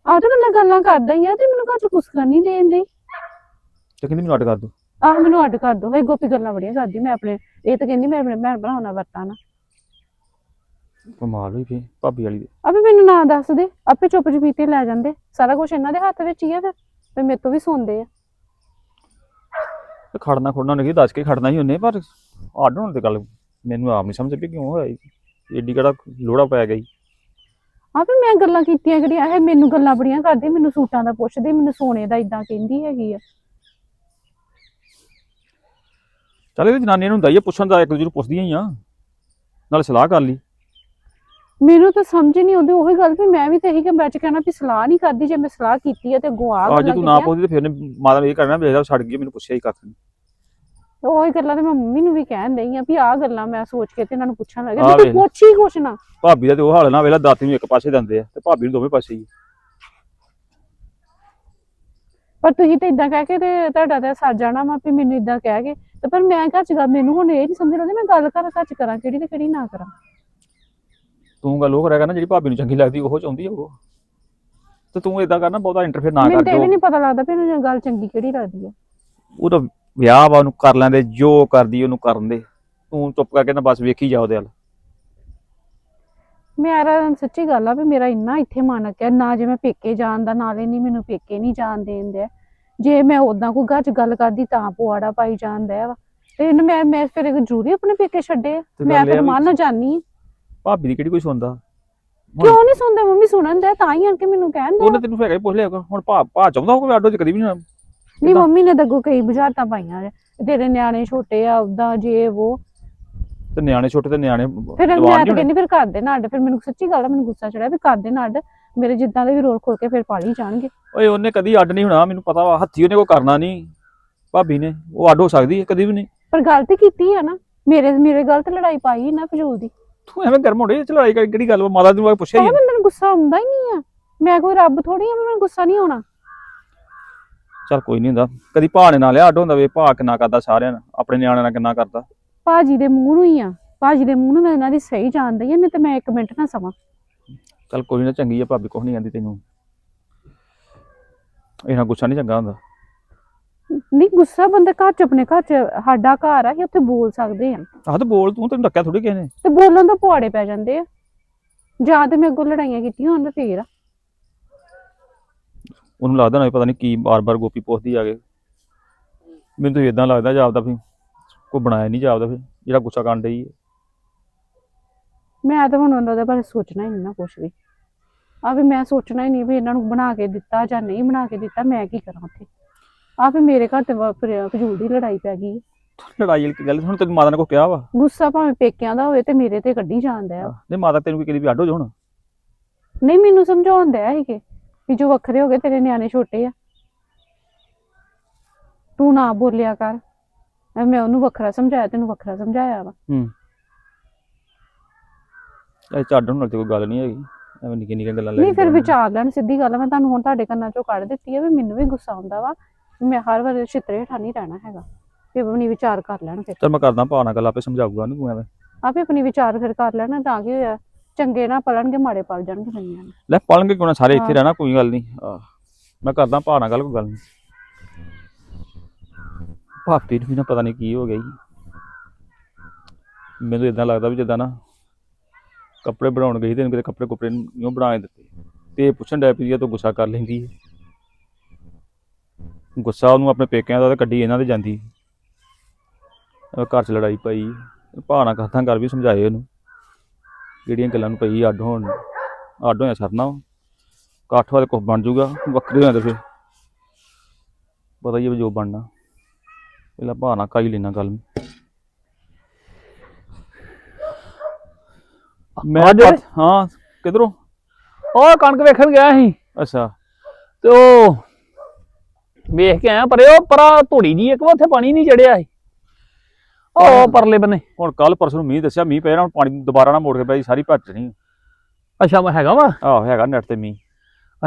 ਆਹ ਤੇ ਬੰਦਾ ਗੱਲਾਂ ਕਰਦਾ ਹੀ ਆ ਤੇ ਮੈਨੂੰ ਘਰ ਚ ਕੁਛ ਕਰ ਨਹੀਂ ਦੇਣ ਦੇ ਤੇ ਕਹਿੰਦੀ ਮੈਨੂੰ ਅੱਡ ਕਰ ਦੋ। ਆਹ ਮੈਨੂੰ ਅੱਡ ਕਰ ਦੋ। ਇਹ ਗੋਪੀ ਗੱਲਾਂ ਬੜੀਆਂ ਕਰਦੀ ਮੈਂ ਆਪਣੇ ਇਹ ਤਾਂ ਕਹਿੰਦੀ ਮੈਂ ਆਪਣੇ ਭੈਣ ਭਰਾਵਾਂ ਨਾਲ ਵਰਤਾਂ ਨਾ। ਕਮਾਲ ਹੋਈ ਫੇ ਭਾਬੀ ਵਾਲੀ ਦੀ। ਆਪੇ ਮੈਨੂੰ ਨਾ ਦੱਸ ਦੇ। ਆਪੇ ਚੁੱਪ ਚਪੀਤੇ ਲੈ ਜਾਂਦੇ। ਸਾਰਾ ਕੁਝ ਇਹਨਾਂ ਦੇ ਹੱਥ ਵਿੱਚ ਹੀ ਆ ਫਿਰ। ਫਿਰ ਮੇਰੇ ਤੋਂ ਵੀ ਸੁਣਦੇ ਆ। ਤੇ ਖੜਨਾ ਖੜਨਾ ਨਹੀਂ ਦੱਸ ਕੇ ਖੜਨਾ ਹੀ ਹੁੰਨੇ ਪਰ ਅੱਡ ਹੋਣ ਤੇ ਗੱਲ ਮੈਨੂੰ ਆਪ ਨਹੀਂ ਸਮਝ ਪਈ ਕਿਉਂ ਹੋਇਆ ਜੀ ਏਡੀ ਕਿਹੜਾ ਲੋੜਾ ਪੈ ਗਈ ਆਪੇ ਮੈਂ ਗੱਲਾਂ ਕੀਤੀਆਂ ਕਿਹੜੀਆਂ? ਇਹ ਮੈਨੂੰ ਗੱਲਾਂ ਬੜੀਆਂ ਕਰਦੀ ਮੈਨੂੰ ਸੂਟਾਂ ਦਾ ਪੁੱਛਦੀ ਮੈਨੂੰ ਸੋਨੇ ਦਾ ਇਦਾਂ ਕਹਿੰਦੀ ਹੈਗੀ ਆ। ਚੱਲ ਇਹ ਜਨਾਨੀ ਨੂੰ ਹੁੰਦਾ ਹੀ ਆ ਪੁੱਛਣ ਦਾ ਇੱਕ ਦੂਜੇ ਨੂੰ ਪੁੱਛਦੀਆਂ ਹੀ ਆ। ਨਾਲ ਸਲਾਹ ਕਰ ਲਈ। ਮੈਨੂੰ ਤਾਂ ਸਮਝ ਨਹੀਂ ਆਉਂਦੀ ਉਹੀ ਗੱਲ ਵੀ ਮੈਂ ਵੀ ਤਾਂ ਇਹੀ ਕਿ ਬੈਠ ਕਹਿਣਾ ਵੀ ਸਲਾਹ ਨਹੀਂ ਕਰਦੀ ਜੇ ਮੈਂ ਸਲਾਹ ਕੀਤੀ ਹੈ ਤੇ ਅੱਗੋਂ ਆ ਆ ਜੇ ਗੱਲਾਂ ਤੂੰ ਨਾ ਪੁੱਛਦੀ ਤੇ ਫਿਰ ਨੇ ਮਾਤਾ ਨੇ ਇਹ ਕਰਨਾ ਵੇਖਦਾ ਛੱਡ ਗਈ ਮੈਨੂੰ ਪੁੱਛਿਆ ਹੀ ਕੱਖ ਨਹੀਂ ਤੇ ਉਹੀ ਗੱਲਾਂ ਤੇ ਮੈਂ ਮੰਮੀ ਨੂੰ ਵੀ ਕਹਿਣ ਡਈ ਆ ਵੀ ਆਹ ਗੱਲਾਂ ਮੈਂ ਸੋਚ ਕੇ ਤੇ ਇਹਨਾਂ ਨੂੰ ਪੁੱਛਣ ਲੱਗੀ ਆਹ ਵੀ ਵੇਖ। ਤੂੰ ਪੁੱਛ ਹੀ ਕੁਛ ਨਾ। ਭਾਬੀ ਦਾ ਤੇ ਉਹ ਹਾਲ ਨਾ ਵੇਲਾ ਦਾਤੀ ਨੂੰ ਇੱਕ ਪਾਸੇ ਦਿੰਦੇ ਆ ਤੇ ਭਾਬੀ ਨੂੰ ਦੋਵੇਂ ਪਾਸੇ ਹੀ ਪਰ ਤੁਸੀਂ ਤਾਂ ਇਦਾਂ ਕਹਿ ਕੇ ਤੇ ਤੁਹਾਡਾ ਤਾਂ ਸਰ ਜਾਣਾ ਵਾ ਵੀ ਮੈਨੂੰ ਇਦਾਂ ਕਹਿ ਕੇ ਤੇ ਪਰ ਮੈਂ ਚ ਗੱਲ ਮੈਨੂੰ ਹੁਣ ਇਹ ਨਹੀਂ ਸਮਝ ਲੱਗਦੀ ਮੈਂ ਗੱਲ ਘਰ ਚ ਕਰਾਂ ਕਿਹੜੀ ਤੇ ਕਿਹੜੀ ਨਾ ਕਰਾਂ। ਤੂੰ ਗੱਲ ਉਹ ਕਰਿਆ ਕਰਨਾ ਜਿਹੜੀ ਭਾਬੀ ਨੂੰ ਚੰਗੀ ਲੱਗਦੀ ਉਹ ਚਾਹੁੰਦੀ ਆ ਉਹ। ਤੇ ਤੂੰ ਇਦਾਂ ਕਰਨਾ ਬਹੁਤਾ ਇੰਟਰਫੇਅਰ ਨਾ ਮੈਨੂੰ ਕਰ ਤਾਂ ਇਹ ਵੀ ਨਹੀਂ ਪਤਾ ਲੱਗਦਾ ਵੀ ਇਹਨੂੰ ਗੱਲ ਚੰਗੀ ਕਿਹੜੀ ਲੱਗਦੀ ਹੈ ਉਹਦਾ ਵਿਆਹ ਵਾ ਉਹਨੂੰ ਕਰ ਲੈਂਦੇ ਜੋ ਕਰਦੀ ਉਹਨੂੰ ਕਰਨ ਦੇ। ਤੂੰ ਚੁੱਪ ਕਰਕੇ ਨਾ ਬਸ ਵੇਖੀ ਜਾ ਉਹਦੇ ਵੱਲ। ਮੇਰਾ ਸੱਚੀ ਗੱਲ ਆ ਵੀ ਮੇਰਾ ਇੰਨਾ ਇੱਥੇ ਮਨ ਅੱਕਿਆ ਨਾ ਜੇ ਮੈਂ ਪੇਕੇ ਜਾਣ ਦਾ ਨਾਲੇ ਨਹੀਂ ਮੈਨੂੰ ਪੇਕੇ ਨਹੀਂ ਜਾਣ ਦੇਂਦੇ ਜੇ ਮੈਂ ਉਦਾਂ ਕੋਈ ਘਰ ਚ ਗੱਲ ਕਰਦੀ ਤਾਂ ਪੁਆੜਾ ਪਾਈ ਜਾਂਦਾ ਵਾ। ਤੇ ਇਹਨੂੰ ਮੈਂ ਮੈਂ ਫਿਰ ਜ਼ਰੂਰੀ ਆਪਣੇ ਪੇਕੇ ਛੱਡੇ ਮੈਂ ਫਿਰ ਮਨ ਨਾ ਜਾਨੀ। ਭਾਬੀ ਦੀ ਕਿਹੜੀ ਕੋਈ ਸੁਣਦਾ? ਕਿਉਂ ਨਹੀਂ ਸੁਣਦੇ? ਮੰਮੀ ਸੁਣਨ ਦੇ ਤਾਂ ਹੀ ਆ ਕੇ ਮੈਨੂੰ ਕਹਿੰਦੇ ਉਹਨੇ ਤੈਨੂੰ ਫੇਰ ਪੁੱਛ ਲਿਆ ਹੁਣ ਭਾ ਭਾ ਚਾਹੁੰਦਾ ਹੋਵੇ ਆਡੋ ਚ ਕਦੀ ਵੀ ਨਾ ਨਹੀਂ ਮੰਮੀ ਨੇ ਤਾਂ ਅੱਗੋਂ ਕਈ ਬੁਝਾਰਤਾਂ ਪਾਈਆਂ ਤੇਰੇ ਨਿਆਣੇ ਛੋਟੇ ਆ ਉਦਾਂ ਜੇ ਉਹ ਤੇ ਨਿਆਣੇ ਛੋਟੇ ਤੇ ਨਿਆਣੇ ਫਿਰ ਮੈਂ ਤਾਂ। ਕਹਿੰਦੀ ਫਿਰ ਕਰਦੇ ਨਾ ਅੱਡ ਫਿਰ ਮੈਨੂੰ ਸੱਚੀ ਗੱਲ ਆ ਮੈਨੂੰ ਗੁੱਸਾ ਚੜਿਆ ਵੀ ਕਰਦੇ ਨਾ ਅੱਡ ਮੇਰੇ ਜਿੱਦਾਂ ਦੇ ਵੀ ਰੋਲ ਖੋਲ ਕੇ ਫਿਰ ਪਾਲੀ ਜਾਣਗੇ। ਓਏ ਉਹਨੇ ਕਦੀ ਅੱਡ ਨਹੀਂ ਹੋਣਾ ਮੈਨੂੰ ਪਤਾ ਵਾ ਹੱਥੀ ਉਹਨੇ ਕੋਈ ਕਰਨਾ ਨਹੀਂ। ਭਾਬੀ ਨੇ ਉਹ ਅੱਡ ਹੋ ਸਕਦੀ ਹੈ ਕਦੀ ਵੀ ਨਹੀਂ। ਪਰ ਗਲਤੀ ਕੀਤੀ ਆ ਨਾ ਮੇਰੇ ਮੇਰੇ ਗਲਤ ਲੜਾਈ ਪਾਈ ਨਾ ਫਜ਼ੂਲ ਦੀ। ਤੂੰ ਐਵੇਂ ਗਰਮ ਹੋੜੇ ਚਲਾਈ ਕਿਹੜੀ ਗੱਲ ਵਾ? ਮਾਤਾ ਨੂੰ ਆ ਪੁੱਛਿਆ ਹੀ। ਮੈਨੂੰ ਗੁੱਸਾ ਆਉਂਦਾ ਹੀ ਨਹੀਂ ਆ। ਮੈਂ ਕੋਈ ਰੱਬ ਥੋੜੀ ਆ ਮੈਨੂੰ ਗੁੱਸਾ ਨਹੀਂ ਆਉਣਾ ਚੱਲ ਕੋਈ ਨਹੀਂ ਹੁੰਦਾ। ਕਦੀ ਭਾ ਨੇ ਨਾ ਲਿਆ ਅੱਡ ਹੁੰਦਾ ਵੇ ਭਾ ਕਿੰਨਾ ਕਰਦਾ ਸਾਰਿਆਂ ਨਾਲ ਆਪਣੇ ਨਿਆਣਿਆਂ ਨਾਲ ਕਿੰਨਾ ਕਰਦਾ। ਭਾਜੀ ਦੇ ਮੂੰਹ ਨੂੰ ਹੀ ਆ। ਭਾਜੀ ਦੇ ਮੂੰਹ ਨੂੰ ਮੈਂ ਇਹਨਾਂ ਦੀ ਸਹੀ ਜਾਣਦੀ ਆ ਨਹੀਂ ਤੇ ਮੈਂ ਇੱਕ ਮਿੰਟ ਨਾ ਸਮਾਂ। ਚੱਲ ਕੋਈ ਨਾ ਚੰਗੀ ਆ ਭਾਬੀ ਕੁਛ ਨਹੀਂ ਆਂਦੀ ਤੈਨੂੰ। ਇਹਨਾਂ ਗੁੱਸਾ ਨਹੀਂ ਚੰਗਾ ਹੁੰਦਾ। ਨਹੀਂ ਗੁੱਸਾ ਬੰਦਾ ਘਰ ਚ ਆਪਣੇ ਘਰ ਚ ਸਾਡਾ ਘਰ ਆ ਅਸੀਂ ਉੱਥੇ ਬੋਲ ਸਕਦੇ ਆ। ਆਹ ਤੇ ਬੋਲ ਤੂੰ ਤੈਨੂੰ ਡੱਕਿਆ ਥੋੜੀ ਕਿਸੇ ਨੇ। ਤੇ ਬੋਲਣ ਤੋਂ ਪੁਆੜੇ ਪੈ ਜਾਂਦੇ ਆ। ਜਾਂ ਤੇ ਮੈਂ ਅੱਗੋਂ ਲੜਾਈਆਂ ਕੀਤੀਆਂ ਉਹਨਾਂ ਫੇਰ ਆ। ਉਹਨੂੰ ਲੱਗਦਾ ਨਾ ਪਤਾ ਨਹੀਂ ਕੀ ਬਾਰ-ਬਾਰ ਗੋਪੀ ਪੁੱਛਦੀ ਆ ਕੇ। ਮੈਨੂੰ ਤਾਂ ਇਦਾਂ ਲੱਗਦਾ ਜਾਪਦਾ ਵੀ ਕੋਈ ਬਣਾਇਆ ਨਹੀਂ ਜਾਪਦਾ ਫਿਰ ਜਿਹੜਾ ਗੁੱਸਾ ਕਰਨ ਡਈ ਹੈ ਮੈਂ ਤਾਂ ਹੁਣ ਉਹਨਾਂ ਦੇ ਬਾਰੇ ਸੋਚਣਾ ਹੀ ਨਹੀਂ ਨਾ ਕੁਛ ਵੀ। ਆ ਵੀ ਮੈਂ ਸੋਚਣਾ ਹੀ ਨਹੀਂ ਵੀ ਇਹਨਾਂ ਨੂੰ ਬਣਾ ਕੇ ਦਿੱਤਾ ਜਾਂ ਨਹੀਂ ਬਣਾ ਕੇ ਦਿੱਤਾ ਮੈਂ ਕੀ ਕਰਾਂ ਉੱਥੇ? ਆ ਵੀ ਮੇਰੇ ਘਰ ਤੇ ਫਜ਼ੂਲ ਦੀ ਲੜਾਈ ਪੈ ਗਈ। ਲੜਾਈ ਵਾਲੀ ਕੀ ਗੱਲ ਹੁਣ ਤੈਨੂੰ ਮਾਤਾ ਨੇ ਕੋਈ ਕਿਹਾ ਵਾ? ਗੁੱਸਾ ਭਾਵੇਂ ਪੇਕਿਆਂ ਦਾ ਹੋਵੇ ਤੇ ਮੇਰੇ ਤੇ ਕੱਢੀ ਜਾਂਦਾ ਆ ਨਹੀਂ ਮਾਤਾ ਤੈਨੂੰ ਕਹਿੰਦੀ ਵੀ ਅੱਡ ਹੋ ਜਾ ਹੁਣ? ਨਹੀਂ ਮੈਨੂੰ ਸਮਝਾਉਂਦਾ ਹੈ ਕਿ ਵੀ ਜੋ ਵੱਖਰੇ ਹੋ ਗਏ ਤੇਰੇ ਨਿਆਣੇ ਛੋਟੇ ਆ। ਤੂੰ ਨਾ ਬੋਲਿਆ ਕਰ। ਮੈਂ ਉਹਨੂੰ ਵੱਖਰਾ ਸਮਝਾਇਆ ਤੈਨੂੰ ਵੱਖਰਾ ਸਮਝਾਇਆ ਵਾ। ਹੂੰ। ਇਹ ਛੱਡ ਹੁਣ ਤੇ ਕੋਈ ਗੱਲ ਨਹੀਂ ਹੈਗੀ। ਐਵੇਂ ਨਿੱਕੀ ਨਿੱਕੀਆਂ ਗੱਲਾਂ ਲੈ ਨਹੀਂ ਫਿਰ। ਵਿਚਾਰ ਲੈਣ ਸਿੱਧੀ ਗੱਲ ਆ, ਮੈਂ ਤੁਹਾਨੂੰ ਹੁਣ ਤੁਹਾਡੇ ਕੰਨਾਂ ਚੋਂ ਕੱਢ ਦਿੱਤੀ ਹੈ ਵੀ ਮੈਨੂੰ ਵੀ ਗੁੱਸਾ ਆਉਂਦਾ ਵਾ ਮੈਂ ਹਰ ਵਾਰ ਛਿੱਤਰੇ ਹੇਠਾਂ ਨਹੀਂ ਰਹਿਣਾ ਹੈਗਾ ਵੀ ਆਪਣੀ ਵਿਚਾਰ ਕਰ ਲੈਣ ਫਿਰ। ਚੱਲ ਮੈਂ ਕਰਦਾ ਭਾਣਾ ਗੱਲ ਆਪੇ ਸਮਝਾਊਗਾ ਉਹਨੂੰ ਐਵੇਂ। ਆਪੇ ਆਪਣੀ ਵਿਚਾਰ ਫਿਰ ਕਰ ਲੈਣ ਤਾਂ ਕੀ ਹੋਇਆ ਚੰਗੇ ਨਾ ਪਲਣਗੇ ਮਾੜੇ ਪਲ ਜਾਣਗੇ ਦੁਨੀਆ ਨੂੰ। ਲੈ ਪੜਨਗੇ ਕਿਉਂ ਨਾ ਸਾਰੇ ਇੱਥੇ। ਰਹਿਣਾ ਕੋਈ ਗੱਲ ਨਹੀਂ। ਆਹ, ਮੈਂ ਕਰਦਾ ਭਾਣਾ ਗੱਲ ਕੋਈ ਗੱਲ ਨਹੀਂ। ਭਾਪੀ ਨੂੰ ਵੀ ਨਾ ਪਤਾ ਨਹੀਂ ਕੀ ਹੋ ਗਿਆ ਜੀ। ਮੈਨੂੰ ਇਦਾਂ ਲੱਗਦਾ ਵੀ ਜਿੱਦਾਂ ਨਾ ਕੱਪੜੇ ਬਣਾਉਣ ਗਈ ਤੇ ਇਹਨੂੰ ਕਿਤੇ ਕੱਪੜੇ ਕੁਪੜੇ ਨਹੀਂ ਬਣਾ ਕੇ ਦਿੱਤੇ। ਤੇ ਇਹ ਪੁੱਛਣ ਡੈ ਪਈ ਆ ਤੂੰ ਗੁੱਸਾ ਕਰ ਲੈਂਦੀ ਹੈ। ਗੁੱਸਾ ਉਹਨੂੰ ਆਪਣੇ ਪੇਕਿਆਂ ਦਾ ਤੇ ਕੱਢੀ ਇਹਨਾਂ ਦੇ ਜਾਂਦੀ। ਘਰ 'ਚ ਲੜਾਈ ਪਈ। ਭਾਣਾ ਕਰਦਾ ਕਰ ਵੀ ਸਮਝਾਏ ਉਹਨੂੰ। ਜਿਹੜੀਆਂ ਗੱਲਾਂ ਨੂੰ ਪਈ ਅੱਡ ਹੋਣ, ਅੱਡ ਹੋਇਆ ਸਰਨਾ ਵਾ। ਇਕੱਠ ਵਾਲੇ ਕੁਝ ਬਣ ਜਾਊਗਾ ਵੱਖਰੇ ਹੋਇਆ ਤੇ ਫਿਰ। ਪਤਾ ਹੀ ਹੈ ਵੀ ਜੋ ਬਣਨਾ। ਪਹਿਲਾਂ ਭਾਣਾ ਹੀ ਲੈਣਾ ਗੱਲ ਨੂੰ। ਮੈਂ ਅੱਜ? ਹਾਂ ਕਿਧਰੋਂ? ਉਹ ਕਣਕ ਵੇਖਣ ਗਿਆ ਸੀ। ਅੱਛਾ। ਤੇ ਉਹ ਵੇਖ ਕੇ ਆਇਆ ਪਰ ਉਹ ਪਰਾ ਧੂੜੀ ਜੀ ਇੱਕ ਵਾਰ ਉੱਥੇ ਪਾਣੀ ਨਹੀਂ ਚੜਿਆ ਸੀ। ਉਹ ਪਰਲੇ ਬੰਨੇ। ਹੁਣ ਕੱਲ ਪਰਸੋਂ ਨੂੰ ਮੀਂਹ ਦੱਸਿਆ ਮੀਂਹ ਹੁਣ ਪਾਣੀ ਦੁਬਾਰਾ ਨਾ ਮੋੜ ਕੇ ਪਈ ਸਾਰੀ ਭੱਜ ਨਹੀਂ ਅੱਛਾ ਮੈਂ ਹੈਗਾ ਵਾ? ਆਹ ਹੈਗਾ ਨੈਟ ਤੇ ਮੀਂਹ।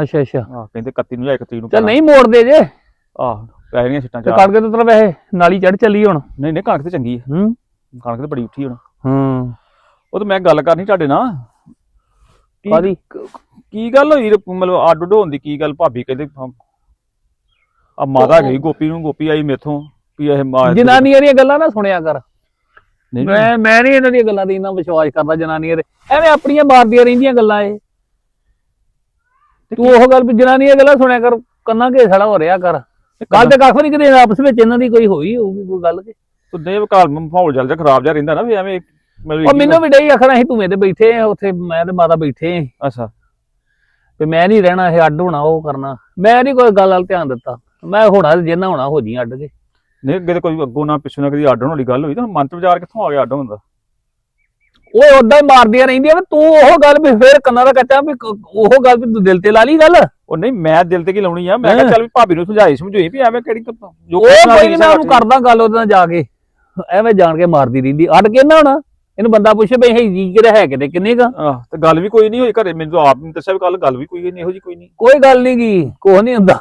ਅੱਛਾ ਅੱਛਾ। ਆਹ ਕਹਿੰਦੇ 31 ਨੂੰ ਜਾਂ 31 ਨੂੰ ਚੱਲ। ਨਹੀਂ ਮੋੜਦੇ ਜੇ। ਆਹ ਪੈ ਰਹੀਆਂ ਤੇ ਚਾਰ। ਕਣਕ ਤੇ ਤਰ ਵੈਸੇ ਨਾਲੀ ਚੜ ਚੱਲੀ ਹੁਣ। ਨਹੀਂ ਨਹੀਂ ਕਣਕ ਤੇ ਚੰਗੀ ਹੈ ਹੂੰ। ਕਣਕ ਤੇ ਬੜੀ ਉੱਠੀ ਹੁਣ। ਹੂੰ। ਉਹ ਤਾਂ ਮੈਂ ਗੱਲ ਕਰਨੀ ਤੁਹਾਡੇ ਨਾਲ। ਕੀ- ਕੀ ਗੱਲ ਹੋਈ? ਰੇ- ਮਤਲਬ ਅੱਡ ਉੱਡ ਹੋਣ ਦੀ ਕੀ ਗੱਲ? ਭਾਬੀ ਕਹਿੰਦੇ ਆ ਮਾਤਾ ਗਈ ਗੋਪੀ ਨੂੰ ਗੋਪੀ ਆਈ ਮੇਥੋਂ ਵੀ ਇਹ ਮਾਂ ਜਨਾਨੀਆਂ ਦੀਆਂ ਗੱਲਾਂ ਨਾ ਸੁਣਿਆ ਕਰ। ਨਹੀਂ। ਮੈਂ ਮੈਂ ਨਹੀਂ ਇਹਨਾਂ ਦੀਆਂ ਗੱਲਾਂ ਤੇ ਇੰਨਾ ਵਿਸ਼ਵਾਸ ਕਰਦਾ ਜਨਾਨੀਆਂ ਦੇ ਐਵੇਂ ਆਪਣੀਆਂ ਮਾਰਦੀਆਂ ਰਹਿੰਦੀਆਂ ਗੱਲਾਂ ਇਹ। ਤੂੰ ਉਹ ਗੱਲ ਵੀ ਜਨਾਨੀਆਂ ਗੱਲਾਂ ਸੁਣਿਆ ਕਰ ਕੰਨਾਂ ਕੇ ਸੜਾ ਹੋ ਰਿਹਾ ਕਰ। ਗੱਲ ਤੇ ਕੱਖ ਨਹੀਂ ਕਿਤੇ ਆਪਸ ਵਿੱਚ ਇਹਨਾਂ ਦੀ ਕੋਈ ਹੋਈ ਹੋਊਗੀ ਕੋਈ ਗੱਲ ਤੂੰ। ਦੇਵ ਕਾਲ ਮਾਹੌਲ ਚੱਲ ਜਾ ਖਰਾਬ ਜਾ ਰਹਿੰਦਾ ਨਾ ਵੀ ਐਵੇਂ ਉਹ ਮੈਨੂੰ ਵੀ ਡਈ ਆਖਣਾ ਸੀ ਤੇ ਬੈਠੇ ਆ ਉੱਥੇ ਮੈਂ ਤੇ ਮਾਤਾ ਬੈਠੇ ਆ। ਅੱਛਾ। ਤੇ ਮੈਂ ਨਹੀਂ ਰਹਿਣਾ ਇਹ ਅੱਡ ਹੋਣਾ ਉਹ ਕਰਨਾ। ਮੈਂ ਨਹੀਂ ਕੋਈ ਗੱਲ ਵੱਲ ਧਿਆਨ ਦਿੱਤਾ। ਮੈਂ ਹੋਣਾ ਜਿੰਨਾ ਹੋਣਾ ਹੋ ਜੀ ਅੱਡ ਕੇ। ਨਹੀਂ ਅੱਗੇ ਤੇ ਕੋਈ ਅੱਗੋਂ ਨਾ ਪਿੱਛੋਂ ਨਾ ਕਦੀ ਅੱਡ ਹੋਣ ਵਾਲੀ ਗੱਲ ਹੋਈ ਤਾਂ ਮਨ ਤੇ ਵਿਚਾਰ ਕਿੱਥੋਂ ਆ ਗਿਆ ਅੱਡ ਹੁੰਦਾ ਓਏ ਉਦਾਂ ਹੀ ਮਾਰਦੀਆਂ ਰਹਿੰਦੀਆਂ ਵੀ ਤੂੰ ਉਹ ਗੱਲ ਵੀ ਫੇਰ ਕੰਨਾਂ ਦਾ ਕੱਚਾ ਵੀ ਉਹ ਗੱਲ ਵੀ ਤੂੰ ਦਿਲ ਤੇ ਲਾ ਲਈ ਗੱਲ। ਉਹ ਨਹੀਂ ਮੈਂ ਦਿਲ ਤੇ ਕੀ ਲਾਉਣੀ ਆ? ਮੈਂ ਕਿਹਾ। ਚੱਲ ਵੀ ਭਾਬੀ ਨੂੰ ਸਮਝਾਈ ਸਮਝੋਈ ਵੀ ਐਵੇਂ ਕਿਹੜੀ ਜੋ ਕੋਈ ਨਹੀਂ ਮੈਂ ਉਹਨੂੰ ਕਰਦਾ ਗੱਲ ਉਹਦੇ ਨਾਲ ਜਾ ਕੇ। ਐਵੇਂ ਜਾਣ ਕੇ ਮਾਰਦੀ ਰਹਿੰਦੀ ਅੱਡ ਕੇ ਨਾ ਹੋਣਾ? ਇਹਨੂੰ ਬੰਦਾ ਪੁੱਛੇ ਬਈ ਹੈ ਜੀ ਕਿਹੜਾ ਹੈ ਕਿਤੇ ਕਿੰਨੇ ਕਾ? ਆਹ ਤੇ ਗੱਲ ਵੀ ਕੋਈ ਨਹੀਂ ਹੋਈ ਘਰੇ ਮੈਨੂੰ ਤਾਂ ਆਪ ਨਹੀਂ ਦੱਸਿਆ ਵੀ ਕੱਲ ਗੱਲ ਵੀ ਕੋਈ ਨਹੀਂ ਇਹੋ ਜੀ ਕੋਈ ਨਹੀਂ। ਕੋਈ ਗੱਲ ਨਹੀਂ ਗੀ ਕੁਛ ਨਹੀਂ ਹੁੰਦਾ।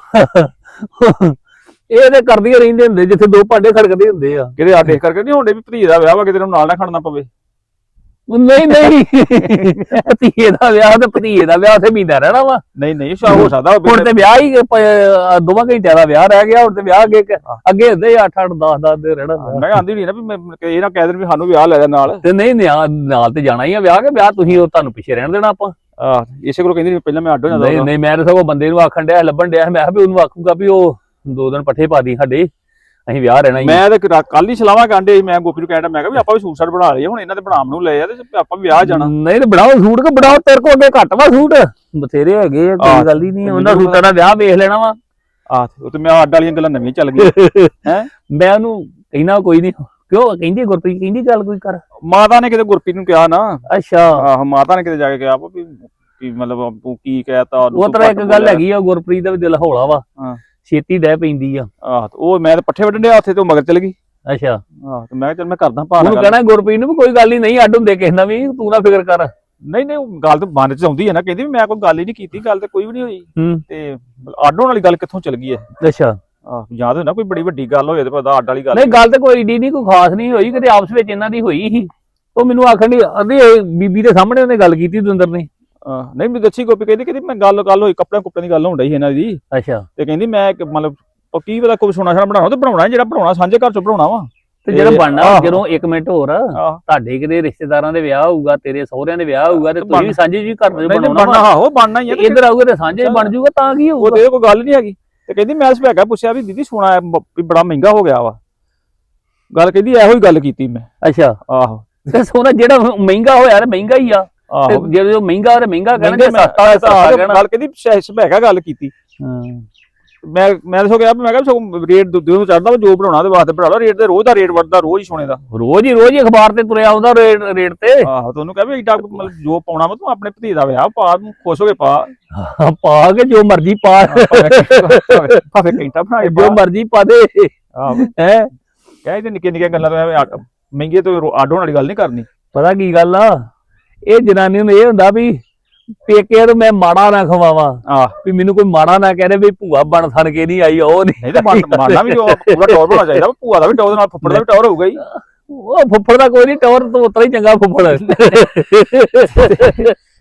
ਇਹ ਤੇ ਕਰਦੀਆਂ ਰਹਿੰਦੇ ਹੁੰਦੇ ਜਿੱਥੇ ਦੋ ਭਾਂਡੇ ਖੜਕਦੇ ਹੁੰਦੇ ਆ। ਕਿਤੇ ਆ ਦੇਖ ਕਰਕੇ ਨਹੀਂ ਹੁੰਦੇ ਵੀ ਭਤੀਜੇ ਦਾ ਵਿਆਹ ਵਾ ਕਿਤੇ ਨੂੰ ਨਾਲ ਨਾ ਖੜਨਾ ਪਵੇ। ਉਹ ਨਹੀਂ ਨਹੀਂ। ਭਤੀਏ ਦਾ ਵਿਆਹ ਤੇ ਭਤੀਏ ਦਾ ਵਿਆਹ ਉੱਥੇ ਮਹੀਨਾ ਰਹਿਣਾ ਵਾ। ਨਹੀਂ ਨਹੀਂ ਸ਼ਾ ਹੋ ਸਕਦਾ ਹੁਣ ਤੇ ਵਿਆਹ ਹੀ ਪ- ਅਹ ਦੋਵਾਂ ਘੰਟਿਆਂ ਦਾ ਵਿਆਹ ਰਹਿ ਗਿਆ ਹੁਣ ਤੇ ਵਿਆਹ ਅੱਗੇ ਅੱਗੇ ਹੁੰਦੇ 8 8 10 10 ਦੇ ਰਹਿਣਾ ਹੁੰਦਾ। ਮੈਂ ਆਂਦੀ ਨਹੀਂ ਨਾ ਵੀ ਮੈਂ ਇਹ ਨਾ ਕਹਿ ਦੇਣ ਵੀ ਸਾਨੂੰ ਵਿਆਹ ਲੈ ਜਾ ਨਾਲ। ਤੇ ਨਹੀਂ ਨਿਆ- ਨਾਲ ਤੇ ਜਾਣਾ ਹੀ ਆ ਵਿਆਹ ਕੇ ਵਿਆਹ ਤੁਸੀਂ ਉਹ ਤੁਹਾਨੂੰ ਪਿੱਛੇ ਰਹਿਣ ਦੇਣਾ ਆਪਾਂ। ਆਹ ਇਸੇ ਕੋਲ ਕਹਿੰਦੀ ਸੀ ਪਹਿਲਾਂ ਮੈਂ ਅੱਡ ਹੋ ਜਾਂਦਾ ਨਹੀਂ ਨਹੀਂ ਮੈਂ ਤਾਂ ਸਗੋਂ ਬੰਦੇ ਨੂੰ ਆਖਣ ਡਿਆ ਲੱਭਣ ਡਿਆ ਮੈਂ ਕਿਹਾ ਵੀ ਉਹਨੂੰ ਆਖੂਗਾ ਵੀ ਉਹ ਦੋ ਦਿਨ ਪੱਠੇ ਪਾ ਦੀ ਸਾਡੇ। ਅਸੀਂ ਵਿਆਹ ਰਹਿਣਾ ਹੀ ਆ। ਮੈਂ ਤਾਂ ਕੱਲ ਹੀ ਸਲਾਹਾਂ ਕਾਂਡੇ ਸੀ ਮੈਂ ਗੋਪੀ ਨੂੰ ਕਹਿੰਦਾ ਮੈਂ ਕਿਹਾ ਵੀ ਆਪਾਂ ਵੀ ਸੂਟ ਸਾਟ ਬਣਾ ਲਈਏ ਹੁਣ ਇਹਨਾਂ ਦੇ ਬਣਾਉਣ ਨੂੰ ਲਏ ਆ ਤੇ ਆਪਾਂ ਵਿਆਹ ਜਾਣਾ ਨਹੀਂ ਤੇ ਬਣਾਓ ਸੂਟ ਕਿ ਬਣਾਓ ਤੇਰੇ ਕੋਲ ਅੱਗੇ ਘੱਟ ਵਾ ਸੂਟ ਬਥੇਰੇ ਹੈਗੇ ਆ ਕੋਈ ਗੱਲ ਹੀ ਨਹੀਂ ਉਹਨਾਂ ਸੂਟਾਂ ਦਾ ਵਿਆਹ ਵੇਖ ਲੈਣਾ ਵਾ ਉਹ ਤੇ ਮੈਂ ਅੱਡ ਵਾਲੀਆਂ ਗੱਲਾਂ ਨਵੀਆਂ ਚੱਲ ਗਈਆਂ ਹੈਂ? ਮੈਂ ਉਹਨੂੰ ਕਹਿਣਾ ਕੋਈ ਨਹੀਂ ਕਿਉਂ ਕਹਿੰਦੀ ਗੁਰਪ੍ਰੀਤ ਕਹਿੰਦੀ ਚੱਲ ਕੋਈ ਕਰ ਮਾਤਾ ਨੇ ਕਿਤੇ ਗੁਰਪ੍ਰੀਤ ਨੂੰ ਕਿਹਾ ਨਾ ਅੱਛਾ ਆਹ ਮਾਤਾ ਨੇ ਕਿਤੇ ਜਾ ਕੇ ਕਿਹਾ ਵਾ ਮਤਲਬ ਤੂੰ ਕੀ ਕਹਿਤਾ ਉਹ ਤੂੰ ਤਰ੍ਹਾਂ ਇੱਕ ਗੱਲ। ਹੈਗੀ ਆ ਗੁਰਪ੍ਰੀਤ ਦਾ ਵੀ ਦਿਲ ਹੌਲਾ ਵਾ ਹਾਂ। ਛੇਤੀ ਡਹਿ ਪੈਂਦੀ ਆ। ਆਹ ਤੇ ਉਹ ਮੈਂ ਤਾਂ ਪੱਠੇ ਵੱਢਣ ਡਿਆ ਉੱਥੇ ਤੇ ਉਹ ਮਗਰ ਚਲ ਗਈ। ਅੱਛਾ। ਆਹ ਤੇ ਮੈਂ ਕਿਹਾ ਚੱਲ ਮੈਂ ਕਰਦਾ ਭਾਣਾ ਉਹਨੂੰ ਗੱਲ। ਕਹਿਣਾ ਗੁਰਪ੍ਰੀਤ ਨੂੰ ਵੀ ਕੋਈ ਗੱਲ ਹੀ ਨਹੀਂ ਅੱਡ ਹੁੰਦੇ ਕਿਸੇ ਨਾਲ ਵੀ ਤੂੰ ਨਾ ਫਿਕਰ ਕਰ। ਨਹੀਂ ਨਹੀਂ ਉਹ ਗੱਲ ਤਾਂ ਮਨ ਚ ਆਉਂਦੀ ਹੈ ਨਾ ਕਹਿੰਦੀ ਵੀ ਮੈਂ ਕੋਈ ਗੱਲ ਹੀ ਨਹੀਂ ਕੀਤੀ ਗੱਲ ਤੇ ਕੋਈ ਵੀ ਨਹੀਂ ਹੋਈ। ਹੂੰ। ਤੇ ਅੱਡ ਹੋਣ ਵਾਲੀ ਗੱਲ ਕਿੱਥੋਂ ਚਲ ਗਈ ਹੈ ਅੱਛਾ। ਆਹ ਯਾਦ ਹੋਣਾ ਕੋਈ ਬੜੀ ਵੱਡੀ ਗੱਲ ਹੋਏ ਤੇ ਪਤਾ ਅੱਡ ਵਾਲੀ ਗੱਲ ਨਹੀਂ ਗੱਲ ਤੇ ਕੋਈ ਏਡੀ ਨਹੀਂ ਕੋਈ ਖਾਸ ਨਹੀਂ ਹੋਈ ਕਿਤੇ ਆਪਸ ਵਿੱਚ ਇਹਨਾਂ ਦੀ ਹੋਈ ਸੀ। ਉਹ ਮੈਨੂੰ ਆਖਣ ਦੀ ਆਂਦੀ ਬੀਬੀ ਦੇ ਸਾਹਮਣੇ ਉਹਨੇ ਗੱਲ ਕੀਤੀ ਦੁੰਦਰ ਨੇ। ਨਹੀਂ ਮੈਨੂੰ ਦੱਸੀ ਗੋਪੀ ਕਹਿੰਦੀ ਕਹਿੰਦੀ ਮੈਂ ਗੱਲ ਗੱਲ ਹੋਈ ਕੱਪੜੇ ਕੁੱਪੜੇ ਦੀ ਗੱਲ ਹੋਣ ਸੀ ਇਹਨਾਂ ਦੀ। ਅੱਛਾ। ਤੇ ਕਹਿੰਦੀ ਮੈਂ ਇੱਕ ਮਤਲਬ ਉਹ ਕੀ ਪਤਾ ਕੋਈ ਸੋਨਾ ਸਾਨਾ ਬਣਾਉਣਾ ਤੇ ਬਣਾਉਣਾ ਜਿਹੜਾ ਬਣਾਉਣਾ ਸਾਂਝੇ ਘਰ ਚੋਂ ਬਣਾਉਣਾ ਵਾ। ਤੇ ਜਿਹੜਾ ਬਣਨਾ। ਜਦੋਂ ਇੱਕ ਮਿੰਟ ਹੋਰ ਤੁਹਾਡੇ ਕਿਤੇ ਰਿਸ਼ਤੇਦਾਰਾਂ ਦੇ ਵਿਆਹ ਹੋਊਗਾ ਤੇਰੇ ਸਹੁਰਿਆਂ ਦੇ ਵਿਆਹ ਹੋਊਗਾ ਤੇ ਤੁਸੀਂ ਵੀ ਸਾਂਝੇ ਜੀ ਘਰ ਦੇ ਬਣਾਉਣਾ ਬਣਨਾ। ਆਹੋ ਬਣਨਾ ਹੀ ਤੇ ਇੱਧਰ ਆਊਗਾ ਤੇ ਸਾਂਝੇ। ਬਣ ਜਾਊਗਾ ਤਾਂ ਕੀ ਉਹ ਹੋਊਗਾ? ਤੇ ਕੋਈ ਗੱਲ ਨਹੀਂ ਹੈਗੀ। ਤੇ ਕਹਿੰਦੀ ਮੈਂ ਸਭੈਗਾ ਪੁੱਛਿਆ ਵੀ ਦੀਦੀ ਸੋਨਾ ਬੜਾ ਮਹਿੰਗਾ ਹੋ ਗਿਆ ਵਾ। ਗੱਲ ਕਹਿੰਦੀ ਇਹੋ ਹੀ ਗੱਲ ਕੀਤੀ ਮੈਂ। ਅੱਛਾ। ਆਹੋ। ਤੇ ਸੋਨਾ ਜਿਹੜਾ ਮਹਿੰਗਾ ਹੋਇਆ ਤੇ ਮਹਿੰਗਾ ਹੀ ਆ। ਤੇ ਆਹੋ ਜਦੋਂ ਮਹਿੰਗਾ ਤੇ ਮਹਿੰਗਾ ਜੇ ਸਸਤਾ ਹੋਇਆ ਸਸਤਾ ਕਹਿਣਾ ਗੱਲ ਕਹਿੰਦੀ ਸਭੈਗਾ ਗੱਲ ਕੀਤੀ। ਹਾਂ। ਮੈਂ ਮੈਂ ਦੱਸੋ ਗਿਆ ਮੈਂ ਕਿਹਾ ਸਗੋਂ ਰੇਟ ਨੂੰ ਚੜਦਾ ਜੋ ਬਣਾਉਣਾ ਦੇ ਵਾਸਤੇ ਬਣਾ ਲਓ ਰੇਟ ਤੇ ਰੋਜ਼ ਦਾ ਰੇਟ ਵੱਧਦਾ ਰੋਜ਼ ਹੀ ਸੋਨੇ ਦਾ। ਰੋਜ਼ ਹੀ ਰੋਜ਼ ਹੀ ਅਖਬਾਰ ਤੇ ਤੁਰਿਆ ਆਉਂਦਾ ਰੇਟ ਰੇਟ ਤੇ। ਆਹੋ ਤੁਹਾਨੂੰ ਕਹਾਂ ਵੀ ਏਡਾ ਮਤਲਬ ਜੋ ਪਾਉਣਾ ਵਾ ਤੂੰ ਆਪਣੇ ਭਤੀ ਦਾ ਵਿਆਹ ਪਾ ਤੂੰ ਖੁਸ਼ ਹੋ ਕੇ ਪਾ। ਪਾ ਕੇ ਜੋ ਮਰਜ਼ੀ ਪਾ। ਭਾਵੇਂ ਘੰਟਾ ਬਣਾ ਕੇ ਜੋ ਪਾ। ਮਰਜ਼ੀ ਪਾ ਦੇ। ਆਹੋ। ਹੈ? ਕਹੇ ਤੇ ਨਿੱਕੇ ਨਿੱਕੇ ਗੱਲਾਂ ਤੋਂ ਐਵੇਂ ਅੱਡ- ਮਹਿੰਗੇ ਤੋਂ ਹੋਣ ਵਾਲੀ ਗੱਲ ਨਹੀਂ ਕਰਨੀ। ਪਤਾ ਕੀ ਗੱਲ ਆ? ਇਹ ਜਨਾਨੀ ਨੂੰ ਇਹ ਹੁੰਦਾ ਵੀ ਪੇਕੇ ਤੋਂ ਮੈਂ ਮਾੜਾ ਨਾ ਖਵਾਵਾਂ। ਵੀ ਮੈਨੂੰ ਕੋਈ ਮਾੜਾ ਨਾ ਕਹੇ ਵੀ ਭੂਆ ਬਣ ਥਣ ਕੇ ਨਹੀਂ ਆਈ ਉਹ ਨਹੀਂ। ਨਹੀਂ ਤੇ ਬਣ- ਬਣਨਾ ਵੀ ਜੋ ਪੂਰਾ ਟੌਰ ਹੋਣਾ ਚਾਹੀਦਾ ਵਾ, ਭੂਆ ਦਾ ਵੀ ਟੌਰ ਨਾਲ ਫੁੱਫੜ ਦਾ ਵੀ ਟੌਰ ਹੋਊਗਾ ਹੀ ਉਹ ਫੁੱਫੜ ਦਾ ਕੋਈ ਨਹੀਂ ਟੌਰ ਤੋਂ ਉਤਰਾ ਹੀ ਚੰਗਾ ਫੁੱਫੜ।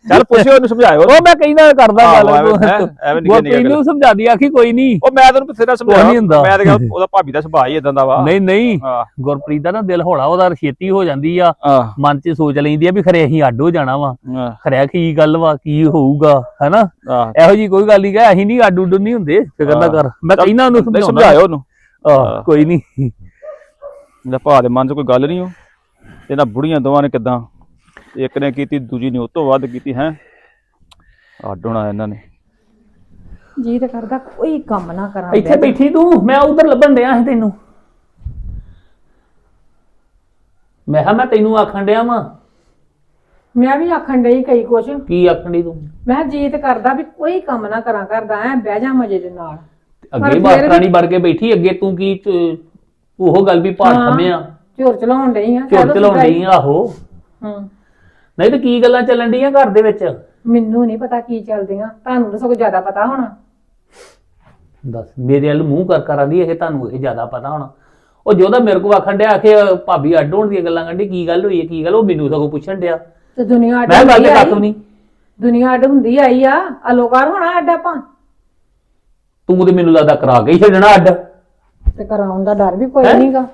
ਚੱਲ ਪੁੱਛਿਓ ਉਹਨੂੰ ਸਮਝਾਇਓ। ਉਹ ਮੈਂ ਕਹਿੰਦਾ ਕਰਦਾ ਗੱਲ। ਐਵੇਂ- ਹੈਂ, ਨਿੱਕੇ ਨਿੱਕੇ ਗੁਰਪ੍ਰੀਤ ਨੂੰ ਸਮਝਾਦੀ ਆਖੀ ਕੋਈ ਨਹੀਂ। ਉਹ ਮੈਂ ਤੈਨੂੰ ਬਥੇਰਾ ਸਮਝਾਇਆ। ਮੈਂ ਤਾਂ ਕਿਹਾ ਉਹਦਾ ਭਾਬੀ ਦਾ ਸੁਭਾਅ ਹੀ ਇਦਾਂ ਦਾ ਵਾ। ਨਹੀਂ ਨਹੀਂ। ਗੁਰਪ੍ਰੀਤ ਦਾ ਨਾ ਦਿਲ ਹੌਲਾ ਉਹਦਾ ਛੇਤੀ ਹੋ ਜਾਂਦੀ ਆ। ਮਨ 'ਚ ਸੋਚ ਲੈਂਦੀ ਆ ਵੀ ਖਰੇ ਅਸੀਂ ਅੱਡ ਹੋ ਜਾਣਾ ਵਾ। ਖਰਿਆ ਕੀ ਗੱਲ ਵਾ ਕੀ ਹੋਊਗਾ ਹੈਨਾ? ਇਹੋ ਜੀ ਕੋਈ ਗੱਲ ਨਹੀਂ ਕਿ ਅਸੀਂ ਨਹੀਂ ਅੱਡ ਉੱਡ ਨਹੀਂ ਹੁੰਦੇ। ਫਿਕਰ ਨਾ ਕਰ। ਮੈਂ ਕਹਿੰਦਾ ਉਹਨੂੰ ਸਮਝਾਇਓ ਉਹਨੂੰ। ਕੋਈ ਨਹੀਂ। ਇਹਦਾ ਭਾ ਦੇ ਮਨ 'ਚ ਕੋਈ ਗੱਲ ਨਹੀਂ ਉਹ। ਇਹਨਾਂ ਬੁੜੀਆਂ ਦੋਵਾਂ ਨੇ ਕਿਦਾਂ ਇੱਕ ਨੇ ਕੀਤੀ ਦੂਜੀ ਨੇ ਉਹ ਤੋਂ ਵੱਧ ਕੀਤੀ ਹੈ। ਅੱਡ ਹੋਣਾ ਇਹਨਾਂ ਨੇ। ਜੀ ਤੇ ਕਰਦਾ ਕੋਈ ਕੰਮ ਨਾ ਕਰਾਂ ਇੱਥੇ ਬੈਠੀ ਤੂੰ ਮੈਂ ਉਧਰ ਲੱਭਣ ਡਿਆ ਸੀ ਤੈਨੂੰ। ਮੈਂ ਕਿਹਾ ਮੈਂ ਤੈਨੂੰ ਆਖਣ ਡਿਆ ਵਾਂ। ਮੈਂ ਵੀ ਆਖਣ ਡਈ ਕਈ ਕੁਛ। ਕੀ ਆਖਣ ਡਈ ਤੂੰ? ਮੈਂ ਜੀਤ ਕਰਦਾ ਵੀ ਕੋਈ ਕੰਮ ਨਾ ਕਰਾਂ ਕਰਦਾ ਐ ਬਹਿ ਜਾ ਮਜੇ ਦੇ ਨਾਲ। ਅੱਗੇ ਫਿਰ ਮਾਸਟਰਾਣੀ ਬਣ ਕੇ ਬੈਠੀ ਅੱਗੇ ਤੂੰ ਕੀ ਚ- ਉਹ ਗੱਲ ਵੀ ਭਾਰ ਹਾਂ। ਖੰਮਿਆ ਝੋਰ ਚਲਾਉਣ ਡਈ ਆ ਝੋਲ ਚਲਾਉਣ ਡਈ ਆਹੋ। ਹੂੰ। ਨਹੀਂ ਤੇ ਕੀ ਗੱਲਾਂ ਚੱਲਣ ਡੀਆਂ ਘਰ ਦੇ ਵਿੱਚ? ਮੈਨੂੰ ਨਹੀਂ ਪਤਾ ਕੀ ਚੱਲਦੀਆਂ। ਤੁਹਾਨੂੰ ਤਾਂ ਸਗੋਂ ਜ਼ਿਆਦਾ ਪਤਾ ਹੋਣਾ। ਦੱਸ ਮੇਰੇ ਵੱਲ ਮੂੰਹ ਕਰ ਕਰ ਆਂਦੀ ਇਹ ਤੁਹਾਨੂੰ ਇਹ ਜ਼ਿਆਦਾ ਪਤਾ ਹੋਣਾ। ਉਹ ਜੋਦਾ ਮੇਰੇ ਕੋ ਆਖਣ ਡਿਆ ਕਿ ਭਾਬੀ ਅੱਡ ਹੋਣ ਦੀਆਂ ਗੱਲਾਂ ਕੱਢੀ ਕੀ ਗੱਲ ਹੋਈ ਹੈ ਕੀ ਗੱਲ? ਉਹ ਮੈਨੂੰ ਸਗੋਂ ਪੁੱਛਣ ਡਿਆ। ਤੇ ਦੁਨੀਆ ਅੱਡ ਮੈਂ ਗੱਲ ਤੇ। ਨਹੀਂ ਦੁਨੀਆ ਅੱਡ ਹੁੰਦੀ ਆਈ ਆ। ਅਲੋਕਾਰ ਹੋਣਾ ਅੱਡ ਆਪਾਂ। ਤੂੰ ਤੇ ਮੈਨੂੰ ਲੱਗਦਾ ਕਰਾ ਕੇ ਹੀ ਛੱਡਣਾ ਅੱਡ। ਤੇ ਕਰਾਉਣ ਦਾ ਡਰ ਵੀ ਕੋਈ ਹੈਂ? ਨਹੀਂਗਾ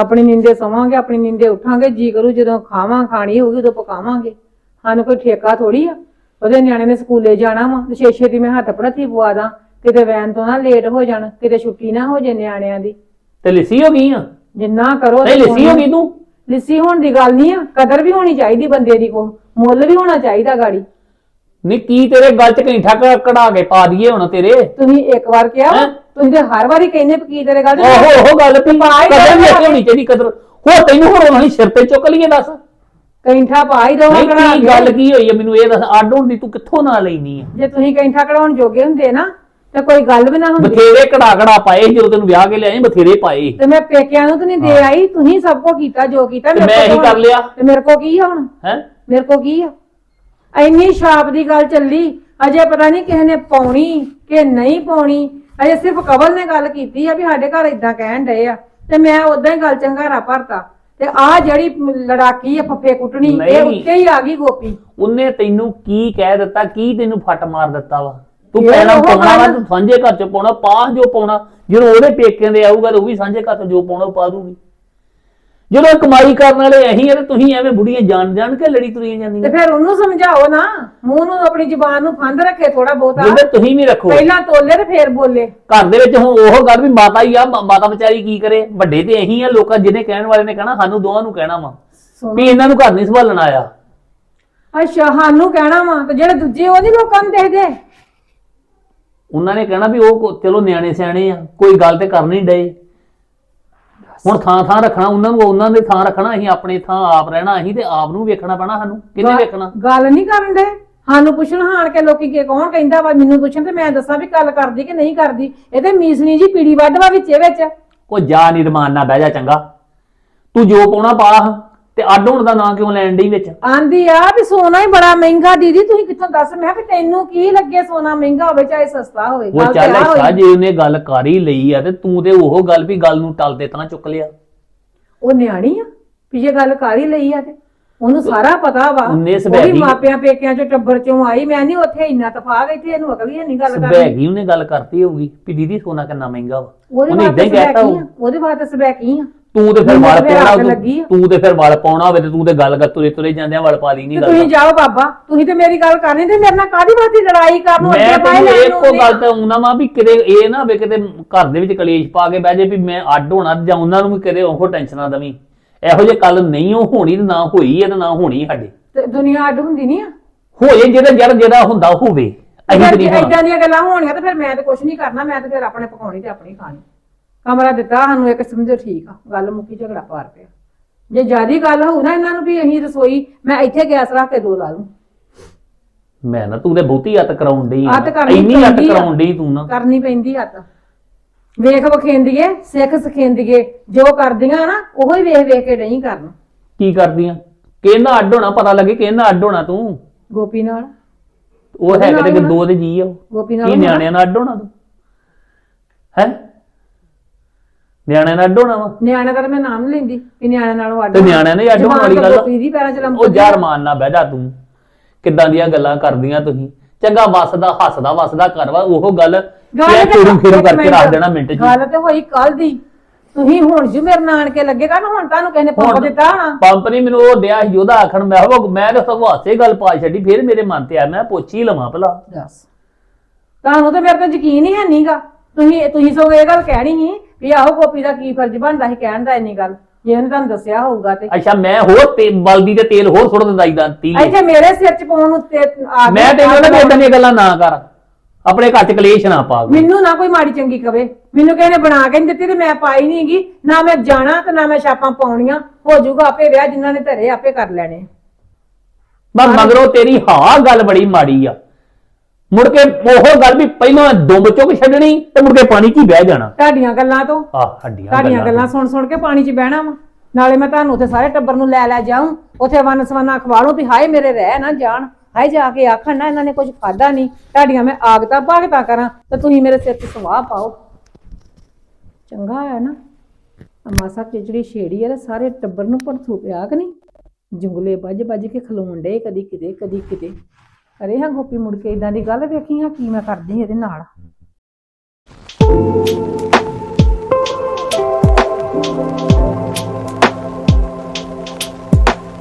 ਆਪਣੀ ਨਿੰਦੇ ਸਵਾਂਗੇ ਆਪਣੀ ਨਿੰਦੇ ਉਠਾਂਗੇ ਜੀ ਕਰੂ ਜਦੋਂ ਖਾਵਾਂ ਖਾਣੀ ਹੋਊਗੀ ਉਦੋਂ ਪਕਾਵਾਂਗੇ। ਸਾਨੂੰ ਕੋਈ ਠੇਕਾ ਥੋੜੀ ਆ? ਉਹਦੇ ਨਿਆਣੇ ਨੇ ਸਕੂਲੇ ਜਾਣਾ ਵਾ ਤੇ ਛੇ ਛੇਤੀ ਮੈਂ ਹੱਥ ਪੜਾਤੀ ਪਵਾ ਦਾਂ। ਕਿਤੇ ਵੈਨ ਤੋਂ ਨਾ ਲੇਟ ਹੋ ਜਾਣ ਕਿਤੇ ਛੁੱਟੀ ਨਾ ਹੋ ਜੇ ਨਿਆਣਿਆਂ ਦੀ। ਤੇ ਲਿੱਸੀ ਹੋ ਗਈ ਆ? ਜਿੰਨਾ ਕਰੋ ਨਹੀਂ ਲਿੱਸੀ ਹੋ ਗਈ ਤੂੰ? ਲਿੱਸੀ ਹੋਣ ਦੀ ਗੱਲ ਨਹੀਂ ਆ ਕਦਰ ਵੀ ਹੋਣੀ ਚਾਹੀਦੀ ਬੰਦੇ ਦੀ ਕੋ ਮੁੱਲ ਵੀ ਹੋਣਾ ਚਾਹੀਦਾ ਗਾੜੀ। ਨਹੀਂ ਕੀ ਤੇਰੇ ਗੱਲ ਚ ਕੈਂਠਾ ਕ- ਕਢਾ ਕੇ ਪਾ ਦਈਏ ਹੁਣ ਤੇਰੇ? ਤੁਸੀਂ ਇੱਕ ਵਾਰ ਕਿਹਾ? ਤੁਸੀਂ ਤੇ ਹਰ ਵਾਰੀ ਕਹਿੰਦੇ ਕੀ ਤੇਰੇ ਗੱਲ ਓਹੋ ਉਹ ਗੱਲ ਵੀ ਕਦਰ ਇੱਥੇ ਹੋਣੀ ਚਾਹੀਦੀ ਕਦਰ। ਹੋਰ ਤੈਨੂੰ ਹੁਣ ਉਹਨਾਂ ਸਿਰ ਤੇ ਚੁੱਕ ਲਈਏ ਦੱਸ। ਕੈਂਠਾ ਪਾ ਹੀ ਦੋ ਨਹੀਂ ਕੀ ਗੱਲ ਕੀ ਹੋਈ ਹੈ ਮੈਨੂੰ ਇਹ ਦੱਸ ਅੱਡ ਹੋਣ ਦੀ ਤੂੰ ਕਿੱਥੋਂ ਨਾ ਲੈਣੀ ਆ? ਜੇ ਤੁਸੀਂ ਕੈਂਠਾ ਕਢਾਉਣ ਜੋਗੇ ਹੁੰਦੇ ਨਾ ਤੇ ਕੋਈ ਗੱਲ ਵੀ ਨਾ ਹੁੰਦੀ। ਬਥੇਰੇ ਕੜਾ ਕੜਾ ਪਾਏ ਜਦੋਂ ਤੈਨੂੰ ਵਿਆਹ ਕੇ ਲਿਆਏ ਬਥੇਰੇ ਪਾਏ। ਤੇ ਮੈਂ ਪੇਕਿਆਂ ਨੂੰ ਤਾਂ ਨਹੀਂ ਦੇ ਆਈ ਤੁਸੀਂ ਸਭ ਕੁਝ ਕੀਤਾ ਜੋ ਕੀਤਾ ਮੈਂ ਇਹੀ ਕਰ ਲਿਆ। ਤੇ ਮੇਰੇ ਕੋ ਕੀ ਆ ਹੁਣ? ਹੈ? ਮੇਰੇ ਕੋ ਕੀ ਆ? ਇੰਨੀ ਛਾਪ ਦੀ ਗੱਲ ਚੱਲੀ ਅਜੇ ਪਤਾ ਨਹੀਂ ਕਿਸੇ ਨੇ ਪਾਉਣੀ ਕਿ ਨਹੀਂ ਪਾਉਣੀ। ਅਜੇ ਸਿਰਫ ਕਵਲ ਨੇ ਗੱਲ ਕੀਤੀ ਆ ਵੀ ਸਾਡੇ ਘਰ ਇਦਾਂ ਕਹਿਣ ਡਏ ਆ ਤੇ ਮੈਂ ਉਦਾਂ ਹੀ ਗੱਲ ਚੰਗਾਰਾ ਭਰਤਾ। ਤੇ ਆ ਜਿਹੜੀ ਲੜਾਕੀ ਆ ਫੱਫੇ ਕੁੱਟਣੀ ਇਹ ਨਹੀਂ। ਉੱਤੇ ਹੀ ਆ ਗਈ ਗੋਪੀ। ਉਹਨੇ ਤੈਨੂੰ ਕੀ ਕਹਿ ਦਿੱਤਾ ਕੀ ਤੈਨੂੰ ਫੱਟ ਮਾਰ ਦਿੱਤਾ ਵਾ? ਤੂੰ ਇਹ ਉਹ ਪਾਉਣਾ ਵਾ ਗੱਲ- ਤੂੰ ਸਾਂਝੇ ਘਰ ਚ ਪਾਉਣਾ ਪਾ ਜੋ ਪਾਉਣਾ ਜਦੋਂ ਉਹਦੇ ਪੇਕਿਆਂ ਦੇ ਆਊਗਾ ਤਾਂ ਉਹ ਵੀ ਸਾਂਝੇ ਘਰ ਚ ਜੋ ਪਾਉਣਾ ਉਹ ਪਾ ਦੂਗੀ। ਜਦੋਂ ਕਮਾਈ ਕਰਨ ਵਾਲੇ ਅਹੀਂ ਆ ਤੇ ਤੁਸੀਂ ਐਵੇਂ ਬੁੜੀਆਂ ਜਾਣ ਜਾਣ ਕੇ ਲੜੀ ਤੁਰੀਆਂ ਤੇ ਜਾਂਦੀਆਂ ਫਿਰ ਉਹਨੂੰ ਸਮਝਾਓ ਨਾ ਮੂੰਹ ਨੂੰ ਆਪਣੀ ਜ਼ੁਬਾਨ ਨੂੰ ਫੰਦ ਰੱਖੇ ਥੋੜਾ ਬਹੁਤਾ। ਜਿੱਦੇ ਤੁਸੀਂ ਵੀ ਰੱਖੋ। ਪਹਿਲਾਂ ਤੋਲੇ ਤੇ ਫੇਰ ਬੋਲੇ। ਘਰ ਦੇ ਵਿੱਚ ਹੁਣ ਉਹ ਗੱਲ ਵੀ ਮਾਤਾ ਹੀ ਆ ਮ- ਮਾਤਾ ਵਿਚਾਰੀ ਕੀ ਕਰੇ? ਵੱਡੇ ਤੇ ਅਹੀਂ ਆ ਲੋਕਾਂ ਜਿਹਨੇ ਕਹਿਣ ਵਾਲੇ ਨੇ ਕਹਿਣਾ ਸਾਨੂੰ ਦੋਵਾਂ ਨੂੰ ਕਹਿਣਾ ਵਾ। ਸੁਣੋ। ਵੀ ਇਹਨਾਂ ਨੂੰ ਘਰ ਨਹੀਂ ਸੰਭਾਲਣ ਆਇਆ। ਅੱਛਾ ਸਾਨੂੰ ਕਹਿਣਾ ਵਾ ਤੇ ਜਿਹੜੇ ਦੂਜੇ ਉਹ ਨੀ ਲੋਕਾਂ ਨੂੰ ਦੇਖਦੇ? ਉਹਨਾਂ ਨੇ ਕਹਿਣਾ ਵੀ ਉਹ ਕੋ- ਚਲੋ ਨਿਆਣੇ ਸਿਆਣੇ ਆ ਕੋਈ ਗੱਲ ਤੇ ਕਰਨੀ ਡਏ। ਹੁਣ ਥਾਂ ਥਾਂ ਰੱਖਣਾ ਉਹਨਾਂ ਨੂੰ ਉਹਨਾਂ ਦੇ ਥਾਂ ਰੱਖਣਾ ਅਸੀਂ ਆਪਣੇ ਥਾਂ ਆਪ ਰਹਿਣਾ ਅਸੀਂ ਤੇ ਆਪ ਨੂੰ ਵੇਖਣਾ ਪੈਣਾ ਸਾਨੂੰ। ਕਿਹਨੇ ਵੇਖਣਾ? ਗੱਲ ਨਹੀਂ ਕਰਨ ਦੇ। ਸਾਨੂੰ ਪੁੱਛਣ ਹਾਣ ਕੇ ਲੋਕੀ ਕੀ ਕੌਣ ਕਹਿੰਦਾ ਵਾ? ਮੈਨੂੰ ਪੁੱਛਣ ਤੇ ਮੈਂ ਦੱਸਾਂ ਵੀ ਗੱਲ ਕਰਦੀ ਕਿ ਨਹੀਂ ਕਰਦੀ। ਇਹ ਤੇ ਮੀਸਣੀ ਜੀ ਪੀੜੀ ਵੱਢ ਵਾ ਵਿੱਚੇ ਵਿੱਚ। ਉਹ ਜਾ ਨਿਰਮਾਨ ਨਾ ਬਹਿ ਜਾ ਚੰਗਾ। ਤੂੰ ਜੋ ਪਾਉਣਾ ਪਾ ਤੇ ਅੱਡ ਹੋਣ ਦਾ ਨਾਂ ਕਿਉਂ ਲੈਣ ਡਈ ਵਿੱਚ? ਆਂਦੀ ਆ ਵੀ ਸੋਨਾ ਹੀ ਬੜਾ ਮਹਿੰਗਾ ਦੀਦੀ ਤੁਸੀਂ ਕਿੱਥੋਂ ਦੱਸ ਮੈਂ ਕਿਹਾ ਵੀ ਤੈਨੂੰ ਕੀ ਲੱਗੇ ਸੋਨਾ ਮਹਿੰਗਾ ਹੋਵੇ ਚਾਹੇ ਸਸਤਾ ਹੋਵੇ ਉਹ ਗੱਲ ਤੇ ਚੱਲ ਹੋਈ। ਅੱਛਾ ਜੇ ਉਹਨੇ ਗੱਲ ਕਰ ਹੀ ਲਈ ਆ ਤੇ ਤੂੰ ਤੇ ਉਹ ਗੱਲ ਵੀ ਗੱਲ ਨੂੰ ਟਲ ਦੇ ਤਾਂ ਚੁੱਕ ਲਿਆ। ਉਹ ਨਿਆਣੀ ਆ ਵੀ ਜੇ ਗੱਲ ਕਰ ਹੀ ਲਈ ਆ ਤੇ ਉਹਨੂੰ ਸਾਰਾ ਪਤਾ ਵਾ। ਉਹਨੇ ਮਾਪਿਆਂ ਪੇਕਿਆਂ ਚੋਂ ਟੱਬਰ ਚੋਂ ਆਈ ਮੈਂ ਨਹੀਂ ਉੱਥੇ ਇੰਨਾ ਤਫਾਕ ਇੱਥੇ ਇਹਨੂੰ ਅਕਲ ਹੀ ਨਹੀਂ ਗੱਲ ਕਰਨੀ। ਸਬੈਗੀ ਉਹਨੇ ਗੱਲ ਕਰਤੀ ਹੋਊਗੀ ਵੀ ਦੀਦੀ ਸੋਨਾ ਕਿੰਨਾ ਮਹਿੰਗਾ ਵਾ। ਉਹਦੇ ਉਹਨੇ ਇਦਾਂ ਹੀ ਕਹਿਤਾ ਸਬੈਕੀ ਆ ਉਹਦੇ ਬਾਅਦ ਸਬੈਕੀ ਆ। ਤੂੰ ਤੇ ਫਿਰ ਮੈਨੂੰ ਵਾਲ ਤਾਂ ਪਾਉਣਾ ਅੱਗ ਤੂੰ- ਲੱਗੀ ਆ। ਤੂੰ ਤੇ ਫਿਰ ਵਾਲ ਪਾਉਣਾ ਹੋਵੇ ਤੇ ਤੂੰ ਤੇ ਗੱਲ ਕਰ ਤੁਰੇ ਤੁਰੇ ਜਾਂਦਿਆਂ ਵਾਲ ਪਾ ਲਈ ਨਹੀਂ ਤੇ ਗੱਲ ਤੁਸੀਂ ਜਾਓ ਬਾਬਾ ਤੁਸੀਂ ਤੇ ਮੇਰੀ ਗੱਲ ਕਰਨੀ ਤੇ ਮੇਰੇ ਨਾਲ ਕਾਦੀ ਬਾਤੀ ਲੜਾਈ ਕਰਨ ਨੂੰ ਮੈਂ ਅੱਗੇ ਪਾਏ ਤੈਨੂੰ ਲੈਣ ਇੱਕੋ ਨੂੰ ਗੱਲ ਤੇ ਆਉਂਦਾ ਵਾਂ ਵੀ ਕਿਤੇ ਇਹ ਨਾ ਹੋਵੇ ਕਿਤੇ ਘਰ ਦੇ ਵਿੱਚ ਕਲੇਸ਼ ਪਾ ਕੇ ਬਹਿ ਜੇ ਵੀ ਮੈਂ ਅੱਡ ਹੋਣਾ ਜਾਂ ਉਹਨਾਂ ਨੂੰ ਵੀ ਕਿਤੇ ਉਹ ਟੈਨਸ਼ਨਾਂ ਦਵੀਂ। ਇਹੋ ਜਿਹੇ ਕੱਲ ਨਹੀਂ ਉਹ ਹੋਣੀ ਤੇ ਨਾ ਹੋਈ ਹੈ ਤੇ ਨਾ ਹੋਣੀ ਸਾਡੇ। ਤੇ ਦੁਨੀਆ ਅੱਡ ਹੁੰਦੀ ਨਹੀਂ ਆ। ਹੋਏ ਜਿਹੜਾ ਜੜ ਜਿਹੜਾ ਹੁੰਦਾ ਹੋਵੇ ਅਸੀਂ ਤੇ ਨਹੀਂ ਹੋਣਾ। ਇਦਾਂ ਦੀਆਂ ਗੱਲਾਂ ਹੋਣੀਆਂ ਤੇ ਫਿਰ ਮੈਂ ਤੇ ਕੁਝ ਨਹੀਂ ਕਰਨਾ ਮੈਂ ਤੇ ਫਿਰ ਆਪਣੇ ਪਕਾਉਣੀ ਤੇ ਆਪਣੀ ਖਾਣੀ। ਕਮਰਾ ਦਿੱਤਾ ਸਾਨੂੰ ਇੱਕ ਸਮਝੋ ਠੀਕ ਆ ਗੱਲ ਮੁੱਕੀ ਝਗੜਾ ਪਾਰ ਪਿਆ। ਜੇ ਜਿਆਦੀ ਗੱਲ ਹੋਊ ਨਾ ਇਹਨਾਂ ਨੂੰ ਵੀ ਅਸੀਂ ਰਸੋਈ ਮੈਂ ਇੱਥੇ ਗੈਸ ਰੱਖ ਕੇ ਦੋ ਲਾ ਲੂੰ ਮੈਂ ਨਾ ਤੂੰ ਤੇ ਬਹੁਤੀ ਹੱਤ ਕਰਾਉਣ ਡਈ ਕਰਨੀ ਇੰਨੀ ਪੈਂਦੀ ਆ। ਕਰਾਉਣ ਡਈ ਤੂੰ ਨਾ। ਕਰਨੀ ਪੈਂਦੀ ਹੱਤ ਵੇਖ ਵਖੇਂਦੀਏ ਸਿੱਖ ਸਖੇਂਦੀਏ ਜੋ ਕਰਦੀਆਂ ਨਾ ਉਹੋ ਹੀ ਵੇਖ ਵੇਖ ਕੇ ਨਹੀਂ ਕਰਨ। ਕੀ ਕਰਦੀਆਂ? ਕਿਹਨਾਂ ਅੱਡ ਹੋਣਾ? ਪਤਾ ਲੱਗੇ ਕਿਹਨਾਂ ਅੱਡ ਹੋਣਾ ਤੂੰ। ਗੋਪੀ ਨਾਲ। ਉਹ ਨਾਲ ਕਿਤੇ ਹੋਣਾ। ਦੋ ਦੇ ਜੀ ਆ ਉਹ। ਗੋਪੀ ਕੀ ਨਾਲ ਨਿਆਣਿਆਂ ਨਾਲ ਅੱਡ ਹੋਣਾ ਤੂੰ? ਹੈ? ਨਿਆਣਿਆਂ ਨਾਲ ਅੱਡ ਹੋਣਾ ਵਾ। ਨਿਆਣੇ ਦਾ ਤਾਂ ਮੈਂ ਨਾਮ ਨੀ ਲੈਂਦੀ ਕਿ ਨਿਆਣੇ ਨਾਲੋਂ ਅੱਡ ਤੇ ਨਿਆਣਿਆਂ ਨੇ ਅੱਡ ਹੋਣ ਵਾਲੀ ਤਾਂ ਗੱਲ ਪੈਰਾਂ ਚ ਲੰਮ ਉਹ ਯਾਰ ਮਾਨ ਨਾ ਬਹਿ ਜਾ ਤੂੰ। ਕਿੱਦਾਂ ਦੀਆਂ ਗੱਲਾਂ ਕਰਦੀਆਂ ਤੁਸੀਂ? ਚੰਗਾ ਵਸਦਾ ਹੱਸਦਾ ਵਸਦਾ ਕਰਵਾ ਉਹ ਗੱਲ ਖੇਰੂ ਖੇਰੂ ਇੱਕ ਕਰਕੇ ਰੱਖ ਦੇਣਾ ਮਿੰਟ ਚ ਗੱਲ ਤੇ ਹੋਈ ਕੱਲ ਦੀ। ਤੁਸੀਂ ਹੁਣ ਜੂ ਮੇਰੇ ਨਾਨ ਕੇ ਲੱਗੇਗਾ ਨਾ ਹੁਣ ਤੁਹਾਨੂੰ ਕਿਸੇ ਨੇ ਪੰਪ ਹੁਣ- ਦਿੱਤਾ ਹੋਣਾ? ਪੰਪ ਨਹੀਂ ਮੈਨੂੰ ਉਹ ਦਿਆ ਸੀ ਉਹਦਾ ਆਖਣ ਮੈਂ ਉਹ ਮੈਂ ਤਾਂ ਸਗੋਂ ਹਾਸੇ ਗੱਲ ਪਾ ਛੱਡੀ ਫਿਰ ਮੇਰੇ ਮਨ ਤੇ ਆ ਮੈਂ ਪੁੱਛ ਹੀ ਲਵਾਂ ਭਲਾ। ਦੱਸ। ਤੁਹਾਨੂੰ ਤਾਂ ਮੇਰੇ ਤੇ ਯਕੀਨ ਹੀ ਹੈ ਨਹੀਂਗਾ ਤੁਸੀਂ ਤੁਸੀਂ ਸਗੋਂ ਇਹ ਗੱਲ ਕਹਿਣੀ ਸੀ ਵੀ ਆਹੋ ਗੋਪੀ ਦਾ ਕੀ ਫਰਜ਼ ਬਣਦਾ ਸੀ ਕਹਿਣ ਦਾ ਇੰਨੀ ਗੱਲ। ਜੇ ਉਹਨੇ ਤੁਹਾਨੂੰ ਦੱਸਿਆ ਹੋਊਗਾ ਤੇ ਅੱਛਾ ਮੈਂ ਹੋਰ ਤੇ ਬਲਦੀ ਤੇ ਤੇਲ ਹੋਰ ਸੁੱਟ ਦਿੰਦਾ ਇਦਾਂ ਤੀਲੇ। ਇੱਥੇ ਮੇਰੇ ਸਿਰ ਚ ਪਾਉਣ ਉੱਤੇ ਆ ਮੈਂ ਤੈਨੂੰ ਨਾ ਇਦਾਂ ਦੀਆਂ ਗੱਲਾਂ ਨਾ ਕਰ। ਆਪਣੇ ਘਰ ਚ ਕਲੇਸ਼ ਨਾ ਪਾ। ਮੈਨੂੰ ਨਾ ਕੋਈ ਮਾੜੀ ਚੰਗੀ ਕਵੇ। ਮੈਨੂੰ ਕਿਸੇ ਨੇ ਬਣਾ ਕੇ ਨਹੀਂ ਦਿੱਤੀ ਤੇ ਮੈਂ ਪਾਈ ਨਹੀਂਗੀ ਨਾ ਮੈਂ ਜਾਣਾ ਤੇ ਨਾ ਮੈਂ ਛਾਪਾਂ ਪਾਉਣੀਆਂ। ਹੋ ਜਾਊਗਾ ਆਪੇ ਵਿਆਹ ਜਿਨ੍ਹਾਂ ਨੇ ਧਰੇ ਆਪੇ ਕਰ ਲੈਣੇ। ਮੈਂ ਮਗਰੋਂ ਤੇਰੀ ਹਾਂ ਗੱਲ ਬੜੀ ਮਾੜੀ ਆ। ਮੁੜ ਕੇ ਉਹ ਗੱਲ ਵੀ ਪਹਿਲਾਂ ਦੁੰਬ ਚੁੱਕ ਛੱਡਣੀ ਤੇ ਮੁੜ ਕੇ ਪਾਣੀ 'ਚ ਹੀ ਬਹਿ ਜਾਣਾ। ਤੁਹਾਡੀਆਂ ਗੱਲਾਂ ਤੋਂ। ਆਹ ਹੱਡੀਆਂ ਤੁਹਾਡੀਆਂ ਗੱਲਾਂ ਸੁਣ ਸੁਣ ਕੇ ਪਾਣੀ 'ਚ ਬਹਿਣਾ ਵਾ। ਨਾਲੇ ਮੈਂ ਤੁਹਾਨੂੰ ਉੱਥੇ ਸਾਰੇ ਟੱਬਰ ਨੂੰ ਲੈ ਲੈ ਜਾਊਂ। ਉੱਥੇ ਵਨ ਸਵਨਾ ਖਵਾਲੂ ਵੀ ਹਾਏ ਮੇਰੇ ਰਹਿ ਨਾ ਜਾਣ। ਹਾਏ ਜਾ ਕੇ ਆਖਣ ਨਾ ਇਹਨਾਂ ਨੇ ਕੁਝ ਖਾਦਾ ਨਹੀਂ। ਤੁਹਾਡੀਆਂ ਮੈਂ ਆਗਤਾ ਭਾਗਤਾ ਕਰਾਂ ਤੇ ਤੁਸੀਂ ਮੇਰੇ ਸਿਰ 'ਤੇ ਸਵਾਹ ਪਾਓ। ਚੰਗਾ ਹੈ ਨਾ। ਮਾਸਾ ਚਿਚੜੀ ਛੇੜੀ ਹੈ ਤੇ ਸਾਰੇ ਟੱਬਰ ਨੂੰ ਭੜਥੂ ਪਿਆ ਕਿ ਨਹੀਂ? ਜੁੰਗਲੇ ਵੱਜ ਵੱਜ ਕੇ ਖਲੋਣ ਡੇ ਕਦੀ ਕਿਤੇ ਕਦੀ ਕਿਤੇ। ਅਰੇ ਹਾਂ ਗੋਪੀ ਮੁੜ ਕੇ ਇਦਾਂ ਦੀ ਗੱਲ ਵੇਖੀ ਹਾਂ, ਕੀ ਮੈਂ ਕਰਦੀ ਇਹਦੇ ਨਾਲ।